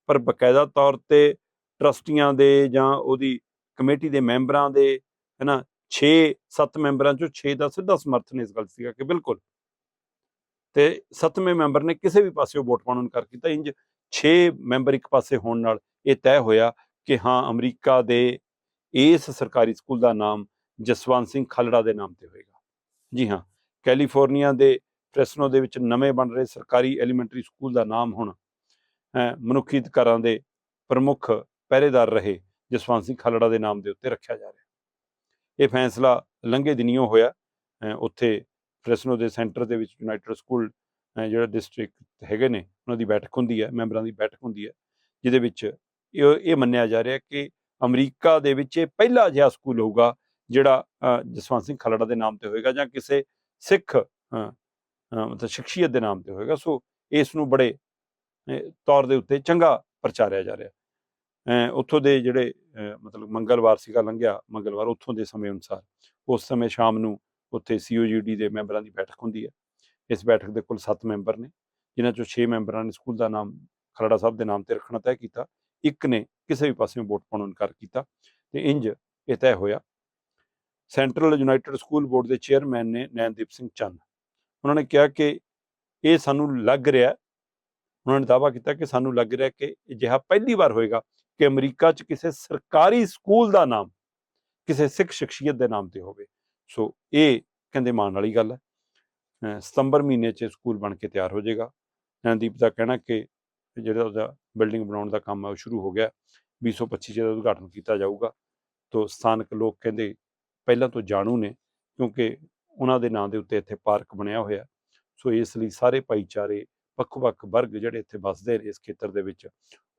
[SPEAKER 1] ਪਰ ਬਕਾਇਦਾ ਤੌਰ ਤੇ ਟਰਸਟੀਆਂ ਦੇ ਜਾਂ ਉਹਦੀ ਕਮੇਟੀ ਦੇ ਮੈਂਬਰਾਂ ਦੇ ਹੈਨਾ 6 7 ਮੈਂਬਰਾਂ ਚੋਂ 6 ਦਾ ਸਿੱਧਾ ਸਮਰਥਨ ਇਸ ਗੱਲ ਸੀਗਾ ਕਿ ਬਿਲਕੁਲ ਤੇ ਸੱਤਵੇਂ ਮੈਂਬਰ ਨੇ ਕਿਸੇ ਵੀ ਪਾਸੇ ਵੋਟ ਪਾਉਣ ਨੂੰ ਇਨਕਾਰ ਕੀਤਾ। ਇੰਜ 6 ਮੈਂਬਰ ਇੱਕ ਪਾਸੇ ਹੋਣ ਨਾਲ ਇਹ ਤੈਅ ਹੋਇਆ ਕਿ ਹਾਂ, ਅਮਰੀਕਾ ਦੇ ਇਸ ਸਰਕਾਰੀ ਸਕੂਲ ਦਾ ਨਾਮ ਜਸਵੰਤ ਸਿੰਘ ਖਾਲੜਾ ਦੇ ਨਾਮ ਤੇ ਹੋਏਗਾ। ਜੀ ਹਾਂ, ਕੈਲੀਫੋਰਨੀਆ ਦੇ ਫ੍ਰੈਸਨੋ ਦੇ ਵਿੱਚ ਨਵੇਂ ਬਣ ਰਹੇ ਸਰਕਾਰੀ ਐਲੀਮੈਂਟਰੀ ਸਕੂਲ ਦਾ ਨਾਮ ਹੁਣ ਮਨੁੱਖੀ ਅਧਿਕਾਰਾਂ ਦੇ ਪ੍ਰਮੁੱਖ ਪਹਿਰੇਦਾਰ ਰਹੇ ਜਸਵੰਤ ਸਿੰਘ ਖਾਲੜਾ ਦੇ ਨਾਮ ਦੇ ਉੱਤੇ ਰੱਖਿਆ ਜਾ ਰਿਹਾ। ਇਹ ਫੈਸਲਾ ਲੰਘੇ ਦਿਨੀਓ ਹੋਇਆ ਉੱਥੇ ਫ੍ਰੈਸਨੋ ਦੇ ਸੈਂਟਰ ਦੇ ਵਿੱਚ ਯੂਨਾਈਟਿਡ ਸਕੂਲ ਜਿਹੜਾ ਡਿਸਟ੍ਰਿਕਟ ਹੈਗੇ ਨੇ, ਉਹਨਾਂ ਦੀ ਬੈਠਕ ਹੁੰਦੀ ਹੈ, ਮੈਂਬਰਾਂ ਦੀ ਬੈਠਕ ਹੁੰਦੀ ਹੈ, ਜਿਹਦੇ ਵਿੱਚ ਇਹ ਇਹ ਮੰਨਿਆ ਜਾ ਰਿਹਾ ਕਿ ਅਮਰੀਕਾ ਦੇ ਵਿੱਚ ਇਹ ਪਹਿਲਾ ਅਜਿਹਾ ਸਕੂਲ ਹੋਊਗਾ ਜਿਹੜਾ ਜਸਵੰਤ ਸਿੰਘ ਖਲੜਾ ਦੇ ਨਾਮ ਤੇ ਹੋਏਗਾ ਜਾਂ ਕਿਸੇ ਸਿੱਖ ਮਤਲਬ ਸ਼ਖਸੀਅਤ ਦੇ ਨਾਮ ਤੇ ਹੋਏਗਾ, ਸੋ ਇਸ ਨੂੰ ਬੜੇ ਤੌਰ ਦੇ ਉੱਤੇ ਚੰਗਾ ਪ੍ਰਚਾਰਿਆ ਜਾ ਰਿਹਾ। ਉੱਥੋਂ ਦੇ ਜਿਹੜੇ ਮਤਲਬ ਮੰਗਲਵਾਰ ਸੀਗਾ ਲੰਘਿਆ, ਮੰਗਲਵਾਰ ਉੱਥੋਂ ਦੇ ਸਮੇਂ ਅਨੁਸਾਰ, ਉਸ ਸਮੇਂ ਸ਼ਾਮ ਨੂੰ ਉੱਥੇ ਸੀਓਜੀਡੀ ਦੇ ਮੈਂਬਰਾਂ ਦੀ ਬੈਠਕ ਹੁੰਦੀ ਹੈ। ਇਸ ਬੈਠਕ ਦੇ ਕੁੱਲ 7 ਮੈਂਬਰ ਨੇ, ਜਿਨ੍ਹਾਂ ਚੋਂ 6 ਮੈਂਬਰਾਂ ਨੇ ਸਕੂਲ ਦਾ ਨਾਮ, ਖਰੜਾ ਸਾਹਿਬ ਦੇ ਨਾਮ ਤੇ ਰੱਖਣਾ ਤੈਅ ਕੀਤਾ। ਇੱਕ ਨੇ ਕਿਸੇ ਵੀ ਪਾਸਿਓਂ ਵੋਟ ਪਾਉਣ ਨੂੰ ਇਨਕਾਰ ਕੀਤਾ ਤੇ ਇੰਜ ਇਹ ਤੈਅ ਹੋਇਆ। ਸੈਂਟਰਲ ਯੂਨਾਈਟਿਡ ਸਕੂਲ ਬੋਰਡ ਦੇ ਚੇਅਰਮੈਨ ਨੇ ਨੈਨਦੀਪ ਸਿੰਘ ਚੰਨ। ਉਹਨਾਂ ਨੇ ਕਿਹਾ ਕਿ ਇਹ ਸਾਨੂੰ ਲੱਗ ਰਿਹਾ, ਉਹਨਾਂ ਨੇ ਦਾਅਵਾ ਕੀਤਾ ਕਿ ਸਾਨੂੰ ਲੱਗ ਰਿਹਾ ਕਿ ਅਜਿਹਾ ਪਹਿਲੀ ਵਾਰ ਹੋਏਗਾ ਕਿ ਅਮਰੀਕਾ 'ਚ ਕਿਸੇ ਸਰਕਾਰੀ ਸਕੂਲ ਦਾ ਨਾਮ, ਕਿਸੇ ਸਿੱਖ ਸ਼ਖਸੀਅਤ ਦੇ ਨਾਮ ਤੇ ਹੋਵੇ। ਸੋ ਇਹ ਕਹਿੰਦੇ ਮਾਣ ਵਾਲੀ ਗੱਲ ਹੈ। ਸਤੰਬਰ ਮਹੀਨੇ 'ਚ ਸਕੂਲ ਬਣ ਕੇ ਤਿਆਰ ਹੋ ਜਾਏਗਾ। ਨੈਨਦੀਪ ਦਾ ਕਹਿਣਾ ਕਿ ਜਿਹੜਾ ਉਹਦਾ ਬਿਲਡਿੰਗ ਬਣਾਉਣ ਦਾ ਕੰਮ ਹੈ, ਉਹ ਸ਼ੁਰੂ ਹੋ ਗਿਆ। 2025 ਚ ਇਹਦਾ ਉਦਘਾਟਨ ਕੀਤਾ ਜਾਊਗਾ। ਤੋਂ ਸਥਾਨਕ ਲੋਕ ਕਹਿੰਦੇ ਪਹਿਲਾਂ ਤੋਂ ਜਾਣੂ ਨੇ, ਕਿਉਂਕਿ ਉਹਨਾਂ ਦੇ ਨਾਂ ਦੇ ਉੱਤੇ ਇੱਥੇ ਪਾਰਕ ਬਣਿਆ ਹੋਇਆ। ਸੋ ਇਸ ਲਈ ਸਾਰੇ ਭਾਈਚਾਰੇ, ਵੱਖ-ਵੱਖ ਵਰਗ ਜਿਹੜੇ ਇੱਥੇ ਵੱਸਦੇ ਨੇ ਇਸ ਖੇਤਰ ਦੇ ਵਿੱਚ,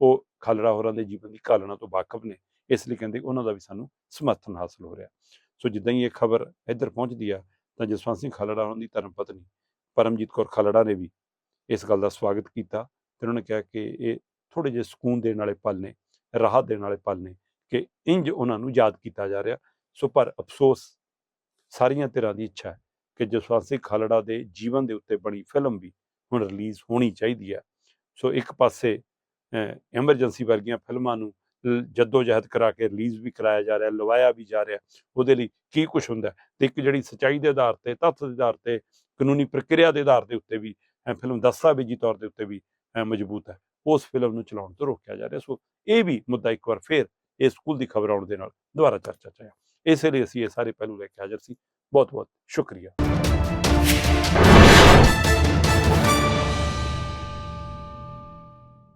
[SPEAKER 1] ਉਹ ਖਾਲੜਾ ਹੋਰਾਂ ਦੇ ਜੀਵਨ ਦੀ ਕਾਲਣਾ ਤੋਂ ਵਾਕਫ ਨੇ। ਇਸ ਲਈ ਕਹਿੰਦੇ ਉਹਨਾਂ ਦਾ ਵੀ ਸਾਨੂੰ ਸਮਰਥਨ ਹਾਸਲ ਹੋ ਰਿਹਾ। ਸੋ ਜਿੱਦਾਂ ਹੀ ਇਹ ਖਬਰ ਇੱਧਰ ਪਹੁੰਚਦੀ ਆ, ਤਾਂ ਜਸਵੰਤ ਸਿੰਘ ਖਾਲੜਾ ਉਹਨਾਂ ਦੀ ਧਰਮ ਪਤਨੀ ਪਰਮਜੀਤ ਕੌਰ ਖਾਲੜਾ ਨੇ ਵੀ ਇਸ ਗੱਲ ਦਾ ਸਵਾਗਤ ਕੀਤਾ ਤੇ ਉਹਨਾਂ ਨੇ ਕਿਹਾ ਕਿ ਇਹ ਥੋੜੇ ਜਿਹੇ ਸਕੂਨ ਦੇਣ ਵਾਲੇ ਪਲ ਨੇ, ਰਾਹਤ ਦੇਣ ਵਾਲੇ ਪਲ ਨੇ ਕਿ ਇੰਜ ਉਹਨਾਂ ਨੂੰ ਯਾਦ ਕੀਤਾ ਜਾ ਰਿਹਾ। ਸੋ ਪਰ ਅਫਸੋਸ ਸਾਰੀਆਂ ਧਿਰਾਂ ਦੀ ਇੱਛਾ ਹੈ ਕਿ ਜਸਵੰਤ ਸਿੰਘ ਖਾਲੜਾ ਦੇ ਜੀਵਨ ਦੇ ਉੱਤੇ ਬਣੀ ਫਿਲਮ ਵੀ ਹੁਣ ਰਿਲੀਜ਼ ਹੋਣੀ ਚਾਹੀਦੀ ਹੈ। ਸੋ ਇੱਕ ਪਾਸੇ ਐਮਰਜੈਂਸੀ ਵਰਗੀਆਂ ਫਿਲਮਾਂ ਨੂੰ ਜੱਦੋ ਜਹਿਦ ਕਰਾ ਕੇ, ਰਿਲੀਜ਼ ਵੀ ਕਰਾਇਆ ਜਾ ਰਿਹਾ, ਲਵਾਇਆ ਵੀ ਜਾ ਰਿਹਾ, ਉਹਦੇ ਲਈ ਕੀ ਕੁਝ ਹੁੰਦਾ ਹੈ? ਤੇ ਇੱਕ ਜਿਹੜੀ ਸਚਾਈ ਦੇ ਆਧਾਰ ਤੇ, ਤੱਥ ਦੇ ਆਧਾਰ ਤੇ, ਕਾਨੂੰਨੀ ਪ੍ਰਕਿਰਿਆ ਦੇ ਆਧਾਰ ਦੇ ਉੱਤੇ ਵੀ ਫਿਲਮ ਦਸਤਾਵੇਜ਼ੀ ਤੌਰ ਦੇ ਉੱਤੇ ਵੀ ਮਜ਼ਬੂਤ ਹੈ। ਉਸ ਫਿਲਮ ਨੂੰ ਚਲਾਉਣ ਤੋਂ ਰੋਕਿਆ ਜਾ ਰਿਹਾ। ਸੋ ਇਹ ਵੀ ਮੁੱਦਾ ਇੱਕ ਵਾਰ ਫੇਰ ਇਸ ਸਕੂਲ ਦੀ ਖਬਰ ਆਉਣ ਦੇ ਨਾਲ ਦੁਬਾਰਾ ਚਰਚਾ ਚ ਆਇਆ। ਇਸੇ ਲਈ ਅਸੀਂ ਇਹ ਸਾਰੇ ਪਹਿਲੂ ਲੈ ਕੇ ਹਾਜ਼ਰ ਸੀ। ਬਹੁਤ ਬਹੁਤ ਸ਼ੁਕਰੀਆ।